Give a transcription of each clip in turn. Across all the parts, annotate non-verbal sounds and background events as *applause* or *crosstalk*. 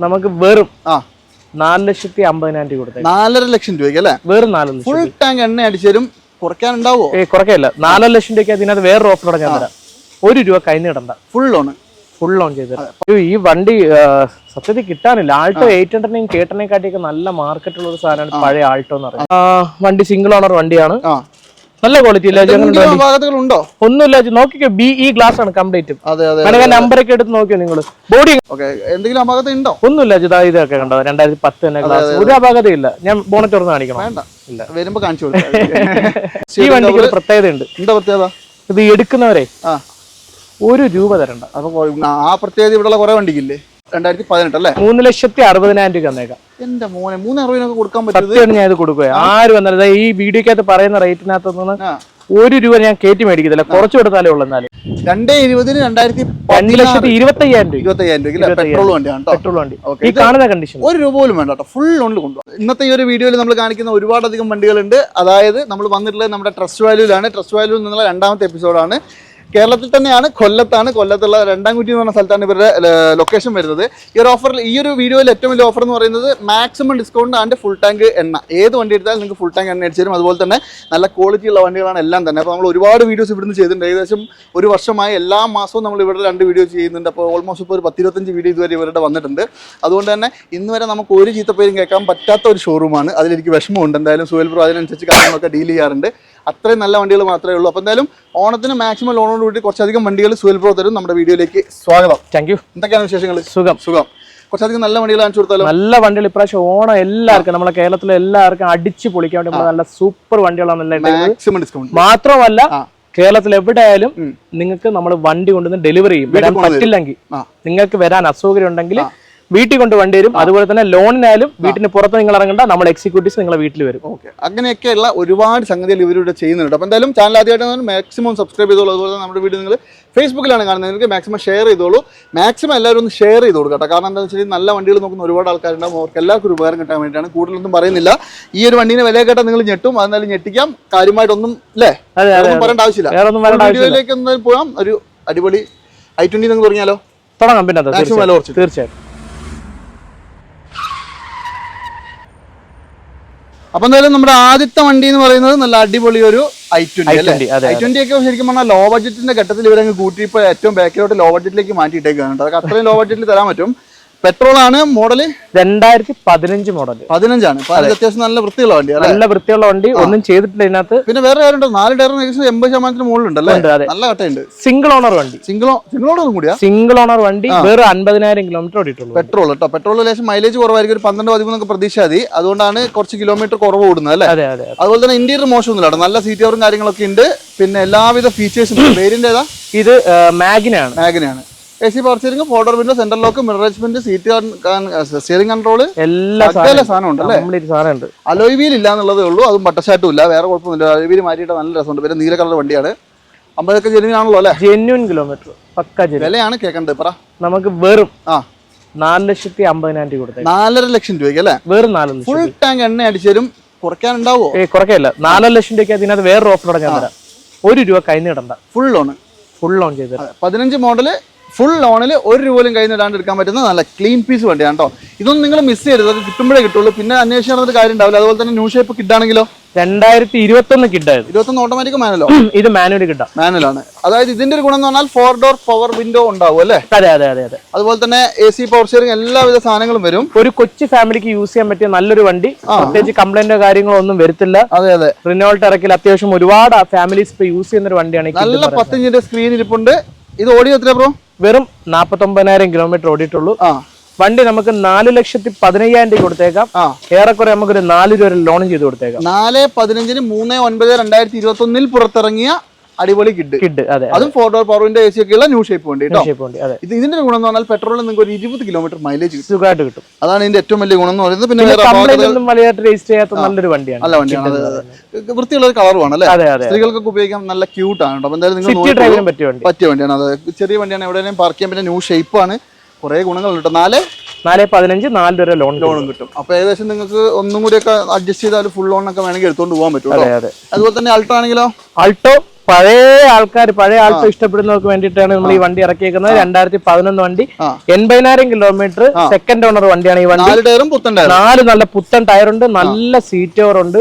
നമുക്ക് വെറും ആ. നാല് ലക്ഷത്തി അമ്പതിനായിരം രൂപ കൊടുത്തേ നാലര ലക്ഷം രൂപയ്ക്ക് അല്ലേ? വെറും നാല് ലക്ഷം ഫുൾ ടാങ്ക് എണ്ണ അടിച്ചാലും കുറയ്ക്കാനുണ്ടാവോ? ഏ കുറക്കല്ല നാലര ലക്ഷം രൂപയ്ക്ക് അതിനകത്ത് വേറൊരു ഓഫർ ഞാൻ തരാം. ഒരു രൂപ കൈന്ന് ഇടണ്ട. ഫുൾ ലോണ് ഫുൾ ലോൺ ചെയ്ത് തരാം. അയ്യോ, ഈ വണ്ടി ആ, സത്യത്തിൽ കിട്ടാനില്ല. ആൾട്ടോ എയ്റ്റ് ഹൺഡ്രഡിനെയും കേട്ടനെ കാട്ടിയൊക്കെ നല്ല മാർക്കറ്റുള്ള ഒരു സാധനമാണ് പഴയ ആൾട്ടോ എന്ന് പറയുന്നത്. ആ, വണ്ടി സിംഗിൾ ഓണർ വണ്ടിയാണ്. ആ. നല്ല ക്വാളിറ്റി ഭാഗത്തുകളുണ്ടോ? ഉണ്ടോ ഒന്നുമില്ല. നോക്കിക്കോ ബി ഈ ഗ്ലാസ് ആണ് കംപ്ലീറ്റ് വേണമെങ്കിൽ നമ്പറൊക്കെ എടുത്ത് നോക്കിയോ നിങ്ങൾ ബോഡി എന്തെങ്കിലും അപകടം ഉണ്ടോ ഒന്നുമില്ല ഇതൊക്കെ കണ്ടോ രണ്ടായിരത്തി പത്ത് തന്നെ ഗ്ലാസ് ഒരു അപാകതയില്ല ഞാൻ ബോണറ്റ് തുറന്ന് കാണിക്കണം? ഇല്ല. വരുമ്പോ കാണിച്ചു *laughs* ഈ വണ്ടിക്ക് ഒരു പ്രത്യേകതയുണ്ട് എന്താ പ്രത്യേകത? ഇത് എടുക്കുന്നവരെ ഒരു രൂപ തരണ്ട. അപ്പൊ ആ പ്രത്യേകത ഇവിടെയുള്ള കുറെ വണ്ടിക്കില്ലേ? രണ്ടായിരത്തി പതിനെട്ട് അല്ലേ? മൂന്ന് ലക്ഷത്തി അറുപതിനായിരം രൂപ തന്നേക്കാം. എന്റെ മോനെ മൂന്ന് അറുപതിനൊക്കെ കൊടുക്കാൻ പറ്റും ഞാൻ ഇത് കൊടുക്കുക ആര് വന്നാലും ഈ വീഡിയോക്കകത്ത് പറയുന്ന റേറ്റിനകത്ത് നിന്ന് ഒരു രൂപ ഞാൻ കയറ്റി മേടിക്കത്തില്ല. കുറച്ച് കൊടുത്താലേ ഉള്ളൂ എന്നാലും. രണ്ടേ ഇരുപതിന് രണ്ടായിരത്തി രണ്ട് ലക്ഷത്തി ഇരുപത്തി അയ്യായിരം രൂപ. ഇരുപത്തി അയ്യായിരം രൂപ. പെട്രോൾ വണ്ടിയാണ് പെട്രോൾ വണ്ടി. ഈ കാണുന്ന കണ്ടീഷൻ ഒരു രൂപ പോലും വേണ്ട കേട്ടോ ഫുൾ ഉണ്ട് കൊണ്ടുപോകും ഇന്നത്തെ ഈ ഒരു വീഡിയോയിൽ നമ്മൾ കാണിക്കുന്ന ഒരുപാടധികം വണ്ടികളുണ്ട്. അതായത് നമ്മൾ വന്നിട്ടുള്ളത് നമ്മുടെ ട്രസ്റ്റ് വാല്യൂലാണ് ട്രസ്റ്റ് വാല്യൂ എന്നുള്ള രണ്ടാമത്തെ എപ്പിസോഡാണ് കേരളത്തിൽ തന്നെയാണ് കൊല്ലത്താണ്. കൊല്ലത്തുള്ള രണ്ടാം കുറ്റി എന്ന് പറഞ്ഞ സ്ഥലത്താണ് ഇവരുടെ ലൊക്കേഷൻ വരുന്നത്. ഈ ഒരു ഓഫറിൽ ഈ ഒരു വീഡിയോയിൽ ഏറ്റവും വലിയ ഓഫർ എന്ന് പറയുന്നത് maximum discount and full tank എണ്ണ. ഏത് വണ്ടി എടുത്താലും നിങ്ങൾക്ക് ഫുൾ ടാങ്ക് എണ്ണ അടിച്ചു തരും. അതുപോലെ തന്നെ നല്ല ക്വാളിറ്റി ഉള്ള വണ്ടികളാണ് എല്ലാം തന്നെ. അപ്പോൾ നമ്മൾ ഒരുപാട് വീഡിയോസ് ഇവിടുന്ന് ചെയ്തിട്ടുണ്ട്. ഏകദേശം ഒരു വർഷമായി എല്ലാ മാസവും നമ്മൾ ഇവിടെ രണ്ട് വീഡിയോ ചെയ്യുന്നുണ്ട്. അപ്പോൾ ഓൾമോസ്റ്റ് ഇപ്പോൾ ഒരു പത്തിരുപത്തഞ്ച് വീഡിയോ ഇതുവരെ ഇവരുടെ വന്നിട്ടുണ്ട്. അതുകൊണ്ട് തന്നെ ഇന്ന് വരെ നമുക്ക് ഒരു ചീത്തപ്പേരും കേൾക്കാൻ പറ്റാത്ത ഒരു ഷോറൂമാണ് അതിലെനിക്ക് വിഷമമുണ്ട്. എന്തായാലും സുഹേൽ പ്രോ അതിനനുസരിച്ച് കാര്യങ്ങളൊക്കെ ഡീൽ ചെയ്യാറുണ്ട്. അത്രയും നല്ല വണ്ടികൾ മാത്രമേ ഉള്ളൂ. അപ്പോൾ എന്തായാലും ഓണത്തിന് മാക്സിമം ലോണോട് കൂടി കുറച്ചധികം വണ്ടികൾ സുഹൽ പ്രോ തരും. നമ്മുടെ വീഡിയോയിലേക്ക് സ്വാഗതം. താങ്ക് യു എന്തൊക്കെയാണ് വിശേഷങ്ങൾ സുഖം. സുഖം. കുറച്ചധികം നല്ല വണ്ടികൾ കാണിച്ചു കൊടുത്താലോ? നല്ല വണ്ടികൾ ഇപ്രാവശ്യം ഓണം എല്ലാവർക്കും നമ്മുടെ കേരളത്തിലെ എല്ലാവർക്കും അടിച്ച് പൊളിക്കാൻ വേണ്ടി നല്ല സൂപ്പർ വണ്ടികളാണ് മാക്സിമം ഡിസ്കൗണ്ട് മാത്രമല്ല കേരളത്തിൽ എവിടെയായാലും ആയാലും നിങ്ങൾക്ക് നമ്മൾ വണ്ടി കൊണ്ടുവന്ന് ഡെലിവറി ചെയ്യും. വരാൻ പറ്റില്ലെങ്കിൽ. നിങ്ങൾക്ക് വരാൻ അസൗകര്യം ഉണ്ടെങ്കിൽ വീട്ടിൽ കൊണ്ട് വണ്ടി വരും അതുപോലെ തന്നെ ലോണിനായാലും വീട്ടിന് പുറത്ത് നിങ്ങൾ ഇറങ്ങണ്ട. നമ്മൾ എക്സിക്യൂട്ടീവ്സ് നിങ്ങളെ വീട്ടിൽ വരും. ഓക്കെ. അങ്ങനെയൊക്കെയുള്ള ഒരുപാട് സംഗതികൾ ഇവരിവിടെ ചെയ്യുന്നുണ്ട്. അപ്പോൾ എന്തായാലും ചാനൽ ആദ്യമായിട്ട് മാക്സിമം സബ്സ്ക്രൈബ് ചെയ്തോളൂ. അതുപോലെ നമ്മുടെ വീഡിയോ നിങ്ങൾ ഫേസ്ബുക്കിലാണ് കാണുന്നത്. നിങ്ങൾക്ക് മാക്സിമം ഷെയർ ചെയ്തോളൂ. മാക്സിമം എല്ലാവരും ഒന്ന് ഷെയർ ചെയ്ത് കൊടുക്കുക കേട്ടോ. കാരണം എന്താണെന്ന് വെച്ചാൽ നല്ല വണ്ടികൾ നോക്കുന്ന ഒരുപാട് ആൾക്കാരുണ്ടാവും. അവർക്ക് എല്ലാവർക്കും ഒരു ഉപകാരം കിട്ടാൻ വേണ്ടിയിട്ടാണ്. കൂടുതലൊന്നും പറയുന്നില്ല. ഈ ഒരു വണ്ടീനെ വില കേട്ടാൽ നിങ്ങൾ ഞെട്ടും. അതെന്നാലും ഞെട്ടിക്കാം. കാര്യമായിട്ടൊന്നും അല്ലേ ഒന്നും പറയേണ്ട ആവശ്യമില്ല. വീഡിയോയിലേക്ക് ഒന്ന് പോകാം. ഒരു അടിപൊളി ഐ ട്വന്റി നിങ്ങൾ തുടങ്ങിയാലോ തുടങ്ങാം. പിന്നെ തീർച്ചയായും. കുറച്ചിട്ട് തീർച്ചയായും അപ്പൊ എന്തായാലും നമ്മുടെ ആദ്യത്തെ വണ്ടി എന്ന് പറയുന്നത് നല്ല അടിപൊളി ഒരു ഐ ട്വന്റി അല്ലേ? I20, ഐ ട്വന്റി ഒക്കെ ശരിക്കും പറഞ്ഞാൽ ലോ ബഡ്ജറ്റിന്റെ ഘട്ടത്തിൽ ഇവരങ്ങ് കൂട്ടി ഇപ്പൊ ഏറ്റവും ബാക്കിലോട്ട് ലോ ബഡ്ജറ്റിലേക്ക് മാറ്റിയിട്ടേക്കാണ് അതൊക്കെ അത്രയും ലോ ബഡ്ജറ്റിൽ തരാൻ പറ്റും. പെട്രോൾ ആണ് മോഡൽ. രണ്ടായിരത്തി പതിനഞ്ച് മോഡൽ പതിനഞ്ചാണ് അത്യാവശ്യം നല്ല വൃത്തിയുള്ള വണ്ടി നല്ല വൃത്തിയുള്ള വണ്ടി. ഒന്നും ചെയ്തിട്ടില്ല ഇതിനകത്ത്. പിന്നെ വേറെ കാര്യമുണ്ടോ? നാല് ടയറിന് ഏകദേശം എൺപത് ശതമാനത്തിന് മുകളിലുണ്ടല്ലേ. നല്ല കട്ടയുണ്ട്. സിംഗിൾ ഓണർ വണ്ടി. സിംഗിളോ ഓണർ കൂടിയാ? സിംഗിൾ ഓണർ വണ്ടി. വേറെ അൻപതിനായിരം കിലോമീറ്റർ ഓടിയിട്ടുള്ളൂ പെട്രോൾ കേട്ടോ പെട്രോൾ ലേശം മൈലേജ് കുറവായിരിക്കും. ഒരു പന്ത്രണ്ട് പതിമൂന്നൊക്കെ പ്രതീക്ഷ മതി. അതുകൊണ്ടാണ് കുറച്ച് കിലോമീറ്റർ കുറവ് ഓടുന്നത് അല്ലേ? അതെ അതെ അതെ. അതുപോലെ തന്നെ ഇന്റീരിയർ മോശമൊന്നുമില്ല കേട്ടോ നല്ല സീറ്റ് കവറും കാര്യങ്ങളൊക്കെ ഉണ്ട്. പിന്നെ എല്ലാവിധ ഫീച്ചേഴ്സും ഏതാ? ഇത് മാഗിനാണ് മാഗിനാണ് A C power steering four door window centre lock mirror adjustment seat steering control എല്ലാ സാധനം ഉണ്ട്. അല്ലേ? കംപ്ലീറ്റ് സാധനം അലോയ് വീൽ ഇല്ല എന്നുള്ളതേ ഉള്ളൂ. അതും ബട്ടർഷാറ്റും ഇല്ല. വേറെ കുഴപ്പമൊന്നുമില്ല. അലോയ് വീൽ മാറ്റിയിട്ട് നല്ല രസമുണ്ട്. പിന്നെ നീല കളർ വണ്ടിയാണ്. അമ്പതൊക്കെ ജെനുവിനാണല്ലോ അല്ലേ? ജെന്യൂൻ കിലോമീറ്റർ പക്ക ജെന്യൂൻ വിലയാണ് കേൾക്കേണ്ടത് പറ. നമുക്ക് വെറും ആ. നാല് ലക്ഷത്തി അമ്പതിനായിരം രൂപ കൊടുത്തേ നാലര ലക്ഷം രൂപയ്ക്ക് അല്ലേ? വെറും നാല് ഫുൾ ടാങ്ക് എണ്ണ അടിച്ചാലും കുറയ്ക്കാനുണ്ടാവോ? ഏ കുറയ്ക്കല്ല നാലര ലക്ഷം രൂപയ്ക്ക് അതിനകത്ത് വേറൊരു ഓഫർ ഞാൻ തരാം. ഒരു രൂപ കൈനിടണ്ട. ഫുൾ ലോൺ ഫുൾ ലോൺ ചെയ്ത് പതിനഞ്ച് മോഡൽ ഫുൾ ലോണിൽ ഒരു രൂപ പോലും കയ്യിൽ ഇടാണ്ട് എടുക്കാൻ പറ്റുന്ന നല്ല ക്ലീൻ പീസ് വണ്ടിയാണ് കേട്ടോ ഇതൊന്നും നിങ്ങൾ മിസ് ചെയ്യരുത്. അത് കിട്ടുമ്പോഴേ കിട്ടുള്ളൂ. പിന്നെ അന്വേഷിച്ച് നടന്നിട്ട് കാര്യം ഉണ്ടാവില്ല അതുപോലെ തന്നെ ന്യൂ ഷേപ്പ് കിട്ടാണെങ്കിലോ? രണ്ടായിരത്തി ഇരുപത്തി ഒന്ന് കിട്ടായത് ഇരുപത്തൊന്ന് ഓട്ടോമാറ്റിക് മാനലോ ഇത് മാനുവൽ കിട്ടാം. മാനുവലാണ് അതായത് ഇതിന്റെ ഒരു ഗുണം എന്ന് പറഞ്ഞാൽ ഫോർ ഡോർ പവർ വിൻഡോ ഉണ്ടാവും അല്ലേ? അതെ അതെ അതെ അതെ. അതുപോലെ തന്നെ എ സി പവർ സ്റ്റിയറിംഗ് എല്ലാവിധ സാധനങ്ങളും വരും. ഒരു കൊച്ചു ഫാമിലിക്ക് യൂസ് ചെയ്യാൻ പറ്റിയ നല്ലൊരു വണ്ടി. പ്രത്യേകിച്ച് കംപ്ലൈന്റോ കാര്യങ്ങളോ ഒന്നും വരത്തില്ല. അതെ അതെ. റിനോൾട്ട് ഇറക്കിൽ അത്യാവശ്യം ഒരുപാട് ഫാമിലീസ് ഇപ്പൊ യൂസ് ചെയ്യുന്ന ഒരു വണ്ടിയാണ് നല്ല. പത്തിഞ്ചിന്റെ സ്ക്രീൻ ഇരിപ്പുണ്ട്. ഇത് ഓടിയോ എത്ര ബ്രോ വെറും നാപ്പത്തൊമ്പതിനായിരം കിലോമീറ്റർ ഓടിയിട്ടുള്ളൂ. ആ. വണ്ടി നമുക്ക് നാല് ലക്ഷത്തി പതിനയ്യായിരം രൂപ കൊടുത്തേക്കാം. ഏറെക്കുറെ നമുക്കൊരു നാല് രൂപ ലോണും ലോൺ ചെയ്ത് കൊടുത്തേക്കാം. നാല് പതിനഞ്ചിന് മൂന്ന് ഒൻപത് രണ്ടായിരത്തി ഇരുപത്തി ഒന്നിൽ പുറത്തിറങ്ങിയ അടിപൊളി കിഡ്. കിഡ് അതെ അതും four door window A C ഒക്കെ ഉള്ള ന്യൂ ഷേപ്പ് വണ്ടി കേട്ടോ ഷേപ്പ് അതെ. ഇത് ഇതിന്റെ ഗുണം എന്ന് പറഞ്ഞാൽ പെട്രോളിൽ നിങ്ങൾക്ക് ഒരു ഇരുപത് കിലോമീറ്റർ മൈലേജ് കിട്ടും. സുഖമായിട്ട് കിട്ടും. അതാണ് ഇതിന്റെ ഏറ്റവും വലിയ ഗുണം എന്ന് പറയുന്നത്. പിന്നെ രജിസ്റ്റർ ചെയ്യാത്ത നല്ലൊരു വണ്ടിയാണ്. നല്ല വണ്ടിയാണ്. വൃത്തിയുള്ള ഒരു കളറുമാണ് അല്ലേ? സ്ത്രീകൾക്കൊക്കെ ഉപയോഗിക്കാൻ നല്ല ക്യൂട്ട് ആണ് കേട്ടോ എന്തായാലും നിങ്ങൾ. പറ്റിയ വണ്ടി. പറ്റിയ വണ്ടിയാണ്. അത് ചെറിയ വണ്ടിയാണ്. എവിടെയും പാർക്ക് ചെയ്യാൻ പറ്റിയ ന്യൂ ഷേപ്പ് ആണ്. കുറെ ഗുണങ്ങൾ കേട്ടോ നാല്? നാല് പതിനഞ്ച് നാല് രൂപ ലോൺ ലോണും കിട്ടും. അപ്പൊ ഏകദേശം നിങ്ങൾക്ക് ഒന്നും കൂടി ഒക്കെ അഡ്ജസ്റ്റ് ചെയ്താൽ ഫുൾ ലോൺ ഒക്കെ വേണമെങ്കിൽ എടുത്തോണ്ട് പോകാൻ പറ്റും അതെ അതുപോലെ തന്നെ അൾട്ടോ ആണെങ്കിലോ? ആൾട്ടോ പഴയ ആൾക്കാർ പഴയ ആൾക്കാർ ഇഷ്ടപ്പെടുന്നവർക്ക് വേണ്ടിയിട്ടാണ് നമ്മൾ ഈ വണ്ടി ഇറക്കിയേക്കുന്നത്. രണ്ടായിരത്തി പതിനൊന്ന് വണ്ടി. എൺപതിനായിരം കിലോമീറ്റർ സെക്കൻഡ് ഓണർ വണ്ടിയാണ് ഈ വണ്ടി. നാല് നല്ല പുത്തൻ ടയറുണ്ട് നല്ല സീറ്റ് ഓവർ ഉണ്ട്.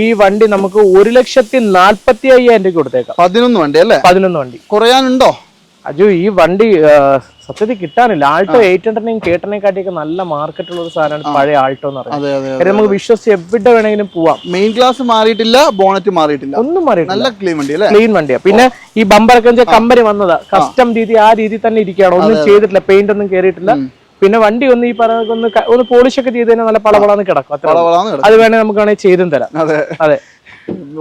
ഈ വണ്ടി നമുക്ക് ഒരു ലക്ഷത്തി നാല്പത്തി അയ്യായിരം രൂപ കൊടുത്തേക്കാം. പതിനൊന്ന് വണ്ടി അല്ലേ? പതിനൊന്ന് വണ്ടി. കുറയാനുണ്ടോ? അജു ഈ വണ്ടി സത്യത്തിൽ കിട്ടാനില്ല. ആൾട്ടോ എയ്റ്റ് ഹൺഡ്രഡിനെയും കേട്ടനെയും കാട്ടിയൊക്കെ നല്ല മാർക്കറ്റുള്ള ഒരു സാധനമാണ് പഴയ ആൾട്ടോ എന്ന് പറയുന്നത്. നമുക്ക് വിശ്വസിച്ച് എവിടെ വേണമെങ്കിലും പോവാം. മെയിൻ ക്ലാസ് മാറിയിട്ടില്ല ബോണറ്റ് മാറിയിട്ടില്ല. ഒന്നും മാറിയിട്ടില്ല. നല്ല ക്ലീൻ വണ്ടി അല്ലേ? ക്ലീൻ വണ്ടിയാ. പിന്നെ ഈ ബമ്പറൊക്കെ വെച്ചാൽ കമ്പനി വന്നതാ. കസ്റ്റം രീതി ആ രീതി തന്നെ ഇരിക്കുകയാണ്. ഒന്നും ചെയ്തിട്ടില്ല. പെയിന്റ് ഒന്നും കയറിയിട്ടില്ല പിന്നെ വണ്ടി ഒന്ന് ഈ പറഞ്ഞ ഒന്ന് പോളിഷ് ഒക്കെ ചെയ്ത് കഴിഞ്ഞാൽ നല്ല പളവളാന്ന് കിടക്കും. അത് വേണേ നമുക്ക് വേണേൽ ചെയ്തും തരാം. അതെ. അതെ.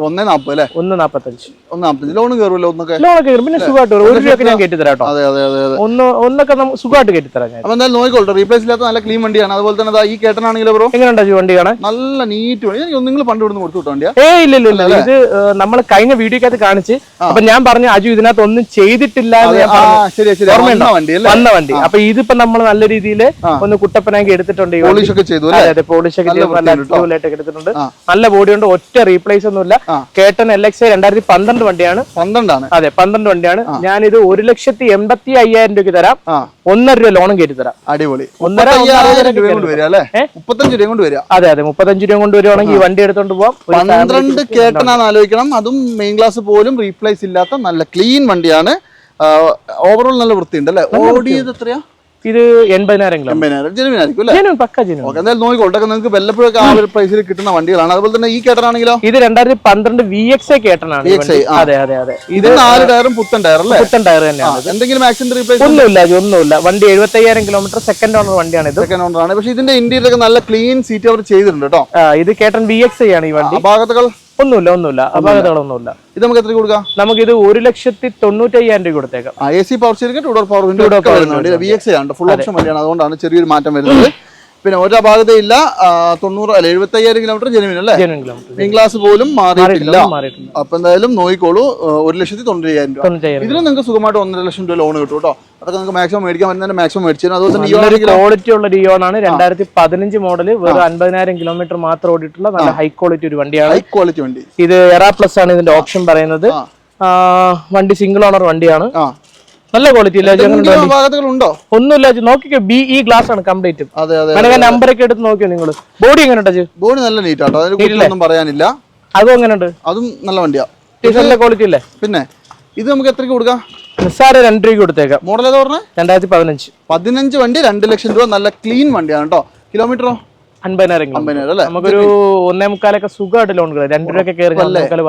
ഒന്നേ നാപ്പത് അല്ലേ? ഒന്ന് നാപ്പത്തഞ്ച്. ഒന്ന് നാപ്പത്തഞ്ച്. ലോൺ കയറുമല്ലോ ഒന്നൊക്കെ? ലോണൊക്കെ കയറും പിന്നെ സുഖമായിട്ട് ഒരു രൂപയൊക്കെ ഞാൻ കയറ്റി തരാം കേട്ടോ അതെ അതെ അതെ അതെ. ഒന്ന് ഒന്നൊക്കെ നമുക്ക് സുഖമായിട്ട് കയറ്റി തരാം ഞാൻ. അപ്പൊ എന്തായാലും നോക്കിക്കോട്ടെ റീപ്ലേസ് ഇല്ലാത്ത നല്ല ക്ലീൻ വണ്ടിയാണ്. അതുപോലെ തന്നെ ദാ ഈ കേട്ടനാണെങ്കിലോ ബ്രോ എങ്ങനെയുണ്ടാ ഈ വണ്ടി കാണാൻ നല്ല നീറ്റ് വണ്ടി. എനിക്ക് നിങ്ങൾ പണ്ട് ഇവിടുന്ന് കൊടുത്തു വിട്ട വണ്ടിയാ? ഏ ഇല്ല ഇല്ല ഇല്ല. ഇത് നമ്മൾ കഴിഞ്ഞ വീഡിയോക്കകത്ത് കാണിച്ച് അപ്പൊ ഞാൻ പറഞ്ഞു അജു ഇതിനകത്ത് ഒന്നും ചെയ്തിട്ടില്ല എന്ന് ഞാൻ പറഞ്ഞു. ശരി ശരി? വന്ന വണ്ടി അല്ലേ? വന്ന വണ്ടി. അപ്പൊ ഇതിപ്പോ നമ്മൾ നല്ല രീതിയിൽ ഒന്ന് കുട്ടപ്പനാക്കി എടുത്തിട്ടുണ്ട് ഈ വണ്ടി. പോളിഷ് ഒക്കെ ചെയ്തു അല്ലേ? അതെ ഒക്കെ നല്ല നല്ല വൃത്തിയുണ്ട് അടിപൊളിയായിട്ട് എടുത്തിട്ടുണ്ട്. ആ. നല്ല ബോഡി ഉണ്ട്. ഒറ്റ റീപ്ലേസ് ഒന്നുമില്ല ആ. കേട്ടൻ എൽ എക്സ് രണ്ടായിരത്തി പന്ത്രണ്ട് വണ്ടിയാണ്. പന്ത്രണ്ടാണ്. അതെ പന്ത്രണ്ട് വണ്ടിയാണ്. ഞാനിത് ഒരു ലക്ഷത്തി എൺപത്തി അയ്യായിരം രൂപയ്ക്ക് തരാം. ഒന്നര രൂപ ലോണും കയറ്റി തരാം. അടിപൊളി. ഒന്നര? മുപ്പത്തഞ്ച് രൂപ കൊണ്ട് വരിക അതെ അതെ മുപ്പത്തഞ്ച് രൂപ കൊണ്ട് വരുവാണെങ്കിൽ ഈ വണ്ടി എടുത്തോണ്ട് പോവാം. പന്ത്രണ്ട് കേട്ടനാന്ന് ആലോചിക്കണം. അതും മെയിൻ ക്ലാസ് പോലും റീപ്ലേസ് ഇല്ലാത്ത നല്ല ക്ലീൻ വണ്ടിയാണ്. ഓവറോൾ നല്ല വൃത്തിയുണ്ട് അല്ലേ? ഓടിയത് എത്രയാ? ഇത് എൺപതിനായിരം കിലോ ജെനുവിൻ പക്ക ജനുവൻ. എന്തായാലും നോക്കിക്കോട്ടെ നിങ്ങൾക്ക് വല്ലപ്പോഴൊക്കെ ആ ഒരു പ്രൈസിൽ കിട്ടുന്ന വണ്ടികളാണ്. അതുപോലെ തന്നെ ഈ കേട്ടനാണെങ്കിലോ? ഇത് രണ്ടായിരത്തി പന്ത്രണ്ട് വി എക്സ് ഐ കേട്ടനാണ്. അതെ അതെ അതെ. ഇത് നാല് ടയറും പുത്തൻ ടയർ അല്ലേ? പുത്തൻ ടയർ തന്നെയാണ് എന്തെങ്കിലും ആക്സിഡന്റ് റീപ്ലേസ് ഒന്നുമില്ല ഒന്നുമില്ല. വണ്ടി എഴുപത്തി അയ്യായിരം കിലോമീറ്റർ സെക്കൻഡ് ഓണർ വണ്ടിയാണ് ഇത്. സെക്കൻഡ് ഓണർ ആണ്. പക്ഷെ ഇതിന്റെ ഇന്ത്യയിലൊക്കെ നല്ല ക്ലീൻ സീറ്റ് അവർ ചെയ്തിട്ടുണ്ട് കേട്ടോ. ഇത് കേട്ടൻ വി എക്സ് ഐ ആണ് ഈ വണ്ടി. അപാകതകൾ ഒന്നുമില്ല ഒന്നുമില്ല. അപകടങ്ങളൊന്നുമില്ല ഇത് നമുക്ക് എത്ര കൊടുക്കാം? നമുക്ക് ഇത് ഒരു ലക്ഷത്തി തൊണ്ണൂറ്റി അയ്യായിരം രൂപ കൊടുത്തേക്കാം A C power steering two door power window വരുന്നുണ്ട്. വി എക്സ് ആണ്. ഫുൾ ഓപ്ഷൻ വണ്ടിയാണ് അതുകൊണ്ടാണ് ചെറിയൊരു മാറ്റം വരുന്നത്. പിന്നെ ഒരു അപാകതയില്ല തൊണ്ണൂറ് അല്ല എഴുപത്തയ്യായിരം കിലോമീറ്റർ ജനുവിൻ അല്ലേ? ജെനുവിൻ ക്ലാസ് പോലും മാറിയിട്ടില്ല. അപ്പൊ എന്തായാലും നോക്കിക്കോളൂ. ആ, ഒരു ലക്ഷത്തി തൊണ്ണൂറ്റയ്യായിരം രൂപ. ഇതിന് നിങ്ങൾക്ക് സുഖമായിട്ട് ഒന്നര ലക്ഷം രൂപ ലോൺ കിട്ടും കേട്ടോ. അതൊക്കെ നിങ്ങൾക്ക് മാക്സിമം മേടിക്കാൻ പറ്റുന്ന മാക്സിമം മേടിച്ചു അതുപോലെ ക്വാളിറ്റി ഉള്ള ഡിയോൺ ആണ്. രണ്ടായിരത്തി പതിനഞ്ച് മോഡൽ വെറും അൻപതിനായിരം കിലോമീറ്റർ മാത്രം ഓടിയിട്ടുള്ള നല്ല ഹൈ ക്വാളിറ്റി ഒരു വണ്ടിയാണ്. ഹൈ ക്വാളിറ്റി വണ്ടി. ഇത് എറാ പ്ലസ് ആണ് ഇതിന്റെ ഓപ്ഷൻ പറയുന്നത്. വണ്ടി സിംഗിൾ ഓണർ വണ്ടിയാണ്. നല്ല ക്വാളിറ്റി ഭാഗത്തുകളുണ്ടോ? ഒന്നുമില്ല നോക്കിക്കോ ബി ഈ ഗ്ലാസ് ആണ് കംപ്ലീറ്റ് അതെ നമ്പർ ഒക്കെ എടുത്ത് നോക്കിയോ നിങ്ങൾ ബോഡി എങ്ങനെ ബോഡി നല്ല നീറ്റ് ആട്ടോ പറയാനില്ല. അതും എങ്ങനെയുണ്ട് അതും നല്ല വണ്ടിയാ. നല്ല ക്വാളിറ്റി അല്ലേ പിന്നെ ഇത് നമുക്ക് എത്ര കൊടുക്കാം? നിസ്സാര രണ്ട് രൂപ കൊടുത്തേക്കാം. മോഡൽ ഏതാ പറഞ്ഞത് രണ്ടായിരത്തി പതിനഞ്ച്. പതിനഞ്ച് വണ്ടി രണ്ട് ലക്ഷം രൂപ നല്ല ക്ലീൻ വണ്ടിയാണ് കേട്ടോ. കിലോമീറ്ററോ അൻപതിനായിരം നമുക്കൊരു ഒന്നേ മുക്കാലൊക്കെ സുഖമായിട്ട് ലോൺ കിട്ടും. രണ്ടു രൂപയൊക്കെ കയറി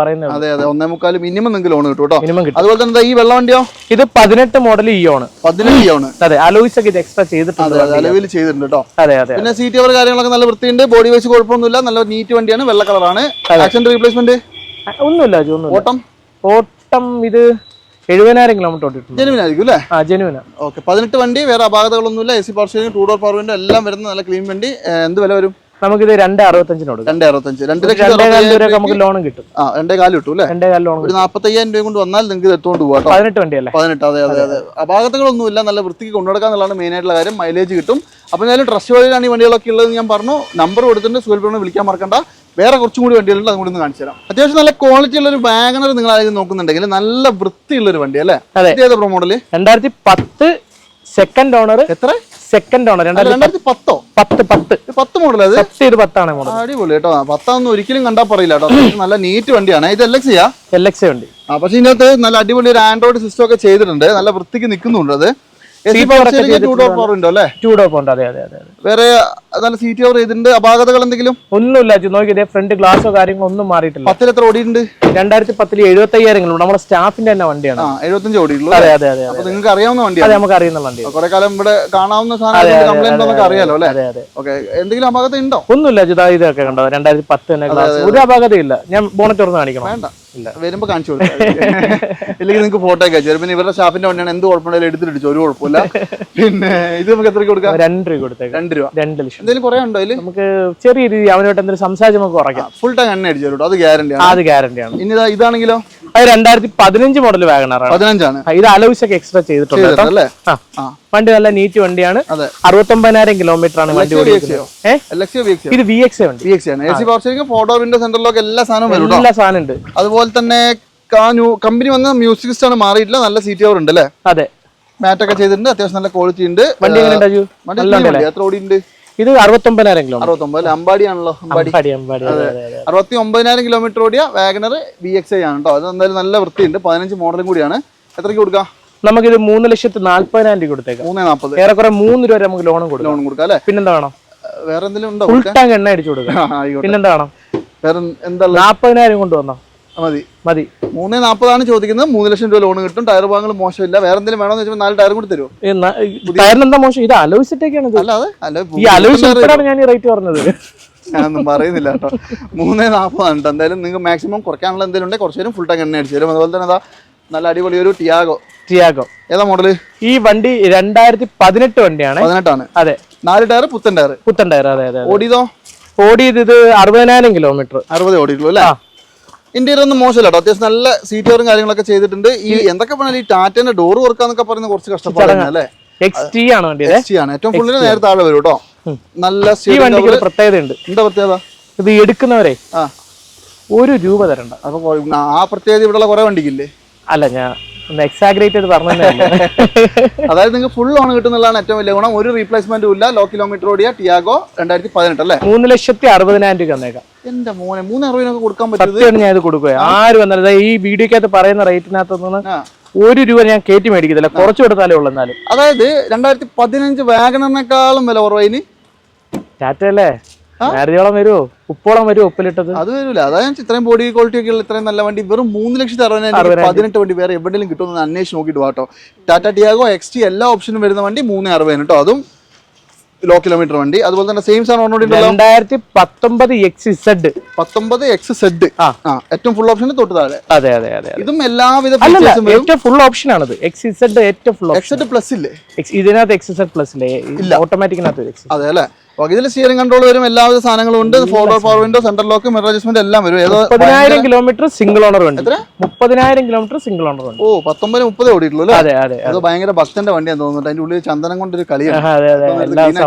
പറയുന്നത് അതെ അതെ. ഒന്നേ മുക്കാൽ മിനിമം നിങ്ങൾക്ക് ലോൺ കിട്ടും കേട്ടോ. മിനിമം കിട്ടും. അതുപോലെ തന്നെ ഈ വെള്ള വണ്ടിയോ? ഇത് പതിനെട്ട് മോഡൽ ഈ ആണ്. പതിനഞ്ച് ആണ്. അതെ അലോയിസ് ഒക്കെ ഇത് എക്സ്ട്രാ ചെയ്തിട്ടുണ്ട് അലവിൽ ചെയ്തിട്ടുണ്ട് കേട്ടോ. അതെ അതെ പിന്നെ സീറ്റ് കവർ കാര്യങ്ങളൊക്കെ നല്ല വൃത്തിയുണ്ട്. ബോഡി വൈസ് കുഴപ്പമൊന്നുമില്ല. നല്ല നീറ്റ് വണ്ടിയാണ്. വെള്ള കളറാണ് ആക്സിഡന്റ് റീപ്ലേസ്മെന്റ് ഒന്നുമില്ല. ഓട്ടം? ഓട്ടം ഇത് എഴുപതിനായിരം കിലോമീറ്റർ ഓടിയിട്ടുണ്ട്. ജെനുവിൻ ആയിരിക്കും അല്ലേ? ആ ജെനുവിനാ. ഓക്കെ പതിനെട്ട് വണ്ടി വേറെ അപാകതകളൊന്നുമില്ല A C power steering two door power window എല്ലാം വരുന്ന നല്ല ക്ലീൻ വണ്ടി. എന്ത് വില വരും? നമുക്കിത് രണ്ട് അറുപത്തഞ്ചിനോട് രണ്ട് അറുപത്തഞ്ച്. രണ്ട് ലക്ഷം നമുക്ക് ലോണും കിട്ടും. ആ രണ്ടേ കാലം കിട്ടും അല്ലേ? രണ്ടേ കാലം ലോൺ ഒരു നാൽപ്പത്തയ്യായിരം രൂപ കൊണ്ട് വന്നാൽ നിങ്ങൾക്ക് ഇത് എത്തുകൊണ്ട് പോകാം പതിനെട്ട് വണ്ടി അല്ലേ? പതിനെട്ട് അതെ അതെ അതെ. അപാകതകളൊന്നുമില്ല. നല്ല വൃത്തിക്ക് കൊണ്ടുനടക്കുക എന്നുള്ളതാണ് മെയിൻ ആയിട്ടുള്ള കാര്യം. മൈലേജ് കിട്ടും. അപ്പോൾ എന്തായാലും ട്രസ്റ്റ് വഴിയിലാണ് ഈ വണ്ടികളൊക്കെ ഉള്ളത് ഞാൻ പറഞ്ഞു. നമ്പർ കൊടുത്തിട്ട് സുഹൃത്തുക്കളെ വിളിക്കാൻ മറക്കണ്ട. വേറെ കുറച്ചും കൂടി വണ്ടികളുണ്ട്. അതും കൂടി ഒന്ന് കാണിച്ചു തരാം. അത്യാവശ്യം നല്ല ക്വാളിറ്റി ഉള്ള ഒരു വാഗണർ നിങ്ങൾ ആരെങ്കിലും നോക്കുന്നുണ്ടെങ്കിൽ നല്ല വൃത്തിയുള്ള ഒരു വണ്ടി അല്ലേ? അതെ. പ്രൊമോഡൽ ഏതാ പ്രോ മോഡൽ രണ്ടായിരത്തി പത്ത് സെക്കൻഡ് ഓണർ എത്ര? സെക്കൻഡ് ഓണർ രണ്ടായിരത്തി പത്തോ? പത്ത് പത്ത്. പത്ത് മോഡൽ അത് ഇത്? പത്താണ് മോഡൽ അടിപൊളി കേട്ടോ. പത്താന്ന് ഒരിക്കലും കണ്ടാ പറയില്ല കേട്ടോ. നല്ല നീറ്റ് വണ്ടിയാണ്. ഇത് എൽ എക്സ് ചെയ്യാ എൽ എക്സ് വണ്ടി. ആ പക്ഷെ ഇതിനകത്ത് നല്ല അടിപൊളി ഒരു ആൻഡ്രോയിഡ് സിസ്റ്റം ഒക്കെ ചെയ്തിട്ടുണ്ട്. നല്ല വൃത്തിക്ക് നിൽക്കുന്നുണ്ട് അത്. ടൂ ഡോർ ഉണ്ടോ. അതെ അതെ അതെ വേറെ നല്ല സീറ്റ് കവർ ചെയ്തിട്ടുണ്ട്. അപാകതകൾ എന്തെങ്കിലും? ഒന്നുമില്ല നോക്കി ഇതേ ഫ്രണ്ട് ഗ്ലാസോ കാര്യങ്ങളോ ഒന്നും മാറിയിട്ടില്ല. പത്തിൽ എത്ര ഓടിയിട്ടുണ്ട്? രണ്ടായിരത്തി പത്തിൽ എഴുപത്തി അയ്യായിരം നമ്മുടെ സ്റ്റാഫിന്റെ തന്നെ വണ്ടിയാണ്. എഴുപത്തഞ്ച് ഓടിയിട്ടുള്ളൂ അതെ അതെ അതെ അപ്പൊ നിങ്ങൾക്ക് അറിയാവുന്ന അതെ വണ്ടിയാണ് നമുക്ക് അറിയുന്ന വണ്ടി കുറെ കാലം ഇവിടെ കാണാവുന്ന സാധനം കംപ്ലൈന്റ് നമുക്ക് അറിയാലോ അല്ലേ? അതെ അതെ. ഓക്കെ എന്തെങ്കിലും അപാകത ഉണ്ടോ? ഒന്നുമില്ല ഇതൊക്കെ കണ്ടോ. രണ്ടായിരത്തി പത്ത് തന്നെ ഗ്ലാസ് ഒരു അപാകതയില്ല ഞാൻ ബോണറ്റ് തുറന്ന് കാണിക്കണം? വേണ്ട. വരുമ്പോ കാണിച്ചു കൊടുക്കാം. ഇല്ലെങ്കിൽ നിങ്ങൾക്ക് ഫോട്ടോ ഒക്കെ അയച്ചു പിന്നെ ഇവരുടെ സ്റ്റാഫിന്റെ വണ്ടിയാണ് എന്ത് കുഴപ്പമുണ്ടെങ്കിലും എടുത്തിട്ട് ഒരു കുഴപ്പമില്ല. പിന്നെ ഇത് നമുക്ക് എത്ര കൊടുക്കാം? രണ്ട് രൂപ കൊടുത്തേക്ക്. രണ്ട് രൂപ. രണ്ട് ലക്ഷം. എന്തെങ്കിലും കുറേ ഉണ്ടോ അതിൽ നമുക്ക് ചെറിയ രീതി അവനോട്ട് എന്തെങ്കിലും സംസാരിച്ച് നമുക്ക് കുറയ്ക്കാം. ഫുൾ ടൈം എണ്ണ അടിച്ചു കേട്ടോ. അത് ഗ്യാരണ്ടിയാണ് അത് ഗ്യാരണ്ടിയാണ് ഇനി ഇതാ ഇതാണെങ്കിലോ? അത് രണ്ടായിരത്തി പതിനഞ്ച് മോഡൽ വാഗണറാണ്. പതിനഞ്ചാണ്. ഇത് അലൗസ് ഒക്കെ എക്സ്ട്രാ ചെയ്തിട്ടുണ്ട് വണ്ടി നല്ല നീറ്റ് വണ്ടിയാണ്. അതെ. അറുപത്തൊമ്പതിനായിരം കിലോമീറ്റർ ആണ് വണ്ടി ഇത് വി എക്സ് വണ്ടി. ഫോട്ടോ വിൻഡോ സെന്ററിലൊക്കെ എല്ലാ സാധനവും എല്ലാ സാധനം ഉണ്ട്. അതുപോലെ തന്നെ കമ്പനി വന്ന മ്യൂസിക് സിസ്റ്റം ആണ് മാറിയിട്ടില്ല നല്ല സീറ്റ് കവർ ഉണ്ട് അല്ലേ? അതെ. മാറ്റൊക്കെ ചെയ്തിട്ടുണ്ട്. അത്യാവശ്യം നല്ല ക്വാളിറ്റി ഉണ്ട്. വണ്ടി എങ്ങനെ ഉണ്ടാജു വണ്ടി എത്ര ഓടി ഉണ്ട് ഇത് അറുപത്തൊമ്പതിനായിരം കിലോമീറ്റർ അറുപത്തൊമ്പത് അല്ലേ? അമ്പാടി ആണല്ലോ അമ്പാടി അറുപത്തി ഒമ്പതിനായിരം കിലോമീറ്റർ ഓടിയ വാഗനർ ബി എക്സ് ഐ ആണ് കേട്ടോ അത് എന്തായാലും നല്ല വൃത്തിയുണ്ട്. പതിനഞ്ച് മോഡലും കൂടിയാണ്. എത്രയ്ക്ക് കൊടുക്കാം? നമുക്കിത് മൂന്ന് ലക്ഷത്തി നാല്പതിനായിരം രൂപ കൊടുത്തേക്കാം. മൂന്ന് നാൽപ്പത് ഏറെക്കുറെ മൂന്ന് രൂപ വരെ നമുക്ക് ലോണും കൊടുക്കാം. ലോൺ കൊടുക്കാം അല്ലേ? പിന്നെന്താ വേണം? വേറെ എന്തെങ്കിലും ഉണ്ടോ ഫുൾ ടാങ്ക് എണ്ണ അടിച്ചു കൊടുക്കാം. *laughs* പിന്നെന്താ വേണം? വേറെ എന്താ നാൽപ്പതിനായിരം കൊണ്ട് വന്നോ മതി. മതി. മൂന്നേ നാൽപ്പതാണ് ചോദിക്കുന്നത്. മൂന്ന് ലക്ഷം രൂപ ലോൺ കിട്ടും. ടയർ ഭാഗങ്ങൾ മോശമില്ല. വേറെ എന്തെങ്കിലും വേണമെന്ന് വെച്ചാൽ നാല് ടയർ കൂടി തരുമോ എന്താ മോശം? ഇത് അലോയിച്ചിട്ടൊക്കെയാണ് ഇത്. അല്ല അതെ അല്ല ഈ അലോയിച്ച് ഉൾപ്പെടെയാണ് ഞാൻ ഈ റേറ്റ് പറഞ്ഞത്. ഞാനൊന്നും പറയുന്നില്ല കേട്ടോ. മൂന്നേ നാൽപ്പതാണ് എന്തായാലും നിങ്ങൾക്ക് മാക്സിമം കുറയ്ക്കാനുള്ള എന്തെങ്കിലും ഉണ്ടെങ്കിൽ കുറച്ച് നേരം ഫുൾ ടാങ്ക് എണ്ണ അടിച്ചു തരും. അതുപോലെ തന്നെ അതാ നല്ല അടിപൊളി ഒരു ടിയാഗോ ടിയാഗോ ഏതാ മോഡൽ ഈ വണ്ടി രണ്ടായിരത്തി പതിനെട്ട് വണ്ടിയാണ്. പതിനെട്ടാണ്. അതെ. നാല് ടയർ പുത്തൻ ടയർ പുത്തൻ ടയർ അതെ അതെ. ഓടിയതോ? ഓടിയത് ഇത് അറുപതിനായിരം കിലോമീറ്റർ അറുപത് ഓടിയിട്ടുള്ളൂ അല്ലേ. ഇന്ത്യയിൽ ഒന്നും മോശമല്ല കേട്ടോ. അത്യാവശ്യം നല്ല സീറ്റ് കവറും കാര്യങ്ങളൊക്കെ ചെയ്തിട്ടുണ്ട്. ഈ എന്തൊക്കെ പറഞ്ഞാൽ ഈ ടാറ്റന്റെ ഡോർ വർക്കാന്നൊക്കെ പറയുന്നത് കുറച്ച് കഷ്ടപ്പാടാണ് അല്ലേ ആണ് ഏറ്റവും ഫുള്ളിന് നേരെ താഴെ വരും കേട്ടോ. നല്ല. പ്രത്യേകത ഉണ്ട് എന്താ പ്രത്യേകത? ഇത് എടുക്കുന്നവരെ ഒരു രൂപ തരണ്ട. അപ്പൊ ആ പ്രത്യേകത ഇവിടെയുള്ള കുറെ വണ്ടിക്കില്ലേ? അല്ല ഞാൻ ഒന്ന് എക്സാഗ്രേറ്റ് ചെയ്ത് പറഞ്ഞു *laughs* അതായത് നിങ്ങൾക്ക് ഫുൾ ലോൺ കിട്ടുന്നതാണ് ഏറ്റവും വലിയ ഗുണം. ഒരു റീപ്ലേസ്മെന്റും ഇല്ല. ലോ കിലോമീറ്റർ ഓടിയ ടിയാഗോ രണ്ടായിരത്തി പതിനെട്ട് അല്ലേ? മൂന്ന് ലക്ഷത്തി അറുപതിനായിരം രൂപ തന്നേക്കാം. എന്റെ മോനെ? മൂന്ന് അറുപതിനൊക്കെ കൊടുക്കാൻ പറ്റും ഞാൻ ഇത് കൊടുക്കുക ആര് വന്നാലും ഈ വീഡിയോക്കകത്ത് പറയുന്ന റേറ്റിനകത്ത് ആ. ഒരു രൂപ ഞാൻ കയറ്റി മേടിക്കത്തില്ല. കുറച്ച് കൊടുത്താലേ ഉള്ളൂ എന്നാലും. അതായത് രണ്ടായിരത്തി പതിനഞ്ച് വാഗണറിനേക്കാളും വില കുറവായി ടാറ്റ അല്ലേ? നേരതയോളം വരുമോ ഉപ്പോളം വരുമോ ഉപ്പിലിട്ടത്. അത് വരില്ല അതായത് ഇത്രയും ബോഡി ക്വാളിറ്റി ഒക്കെ ഉള്ള ഇത്രയും നല്ല വണ്ടി. വെറും മൂന്ന് ലക്ഷത്തി അറുപതിനായിരം പതിനെട്ട് വണ്ടി വേറെ എവിടെയെങ്കിലും കിട്ടുമെന്ന് അന്വേഷിച്ച് നോക്കിയിട്ട് വാട്ടോ ടാറ്റ ടിയാഗോ എക്സ് ടി എല്ലാ ഓപ്ഷനും വരുന്ന വണ്ടി മൂന്ന് അറുപതിന് കേട്ടോ. അതും ലോ കിലോമീറ്റർ വണ്ടി. അതുപോലെ തന്നെ സെയിം സാധനം രണ്ടായിരത്തി പത്തൊമ്പത് എക്സ് സെഡ് പത്തൊമ്പത് എക്സ് സെഡ് ആ. ഏറ്റവും ഫുൾ ഓപ്ഷൻ തൊട്ട് താഴെ. അതെ അതെ അതെ ഇതും എല്ലാവിധ ഏറ്റവും ഫുൾ ഓപ്ഷൻ ആണത്. എക്സ് സെഡ് ഏറ്റവും ഫുൾ ഓപ്ഷൻ പ്ലസ് ഇല്ലേ? ഇതിനകത്ത് എക്സ് സെഡ് പ്ലസ് ഇല്ലേ? ഓട്ടോമാറ്റിക്കിനകത്ത് അതെ അല്ലേ? ഓക്കെ ഇതിൽ സ്റ്റിയറിംഗ് കൺട്രോൾ വരും എല്ലാവിധ സാധനങ്ങളും ഉണ്ട്. Forward power window central lock mirror adjustment എല്ലാം വരും. ഏതോ പതിനായിരം കിലോമീറ്റർ സിംഗിൾ ഓണർ വണ്ടി മുപ്പതിനായിരം കിലോമീറ്റർ സിംഗിൾ ഓണർ വണ്ടി ഓ പത്തൊമ്പത് മുപ്പത് ഓടിയിട്ടുള്ളൂ അതെ അതെ അത്. ഭയങ്കര ഭക്തന്റെ വണ്ടിയാണ് തോന്നുന്നുണ്ട്. അതിന്റെ ഉള്ളിൽ ചന്ദനം കൊണ്ടൊരു കളിയാണ്. എല്ലാ വന്ന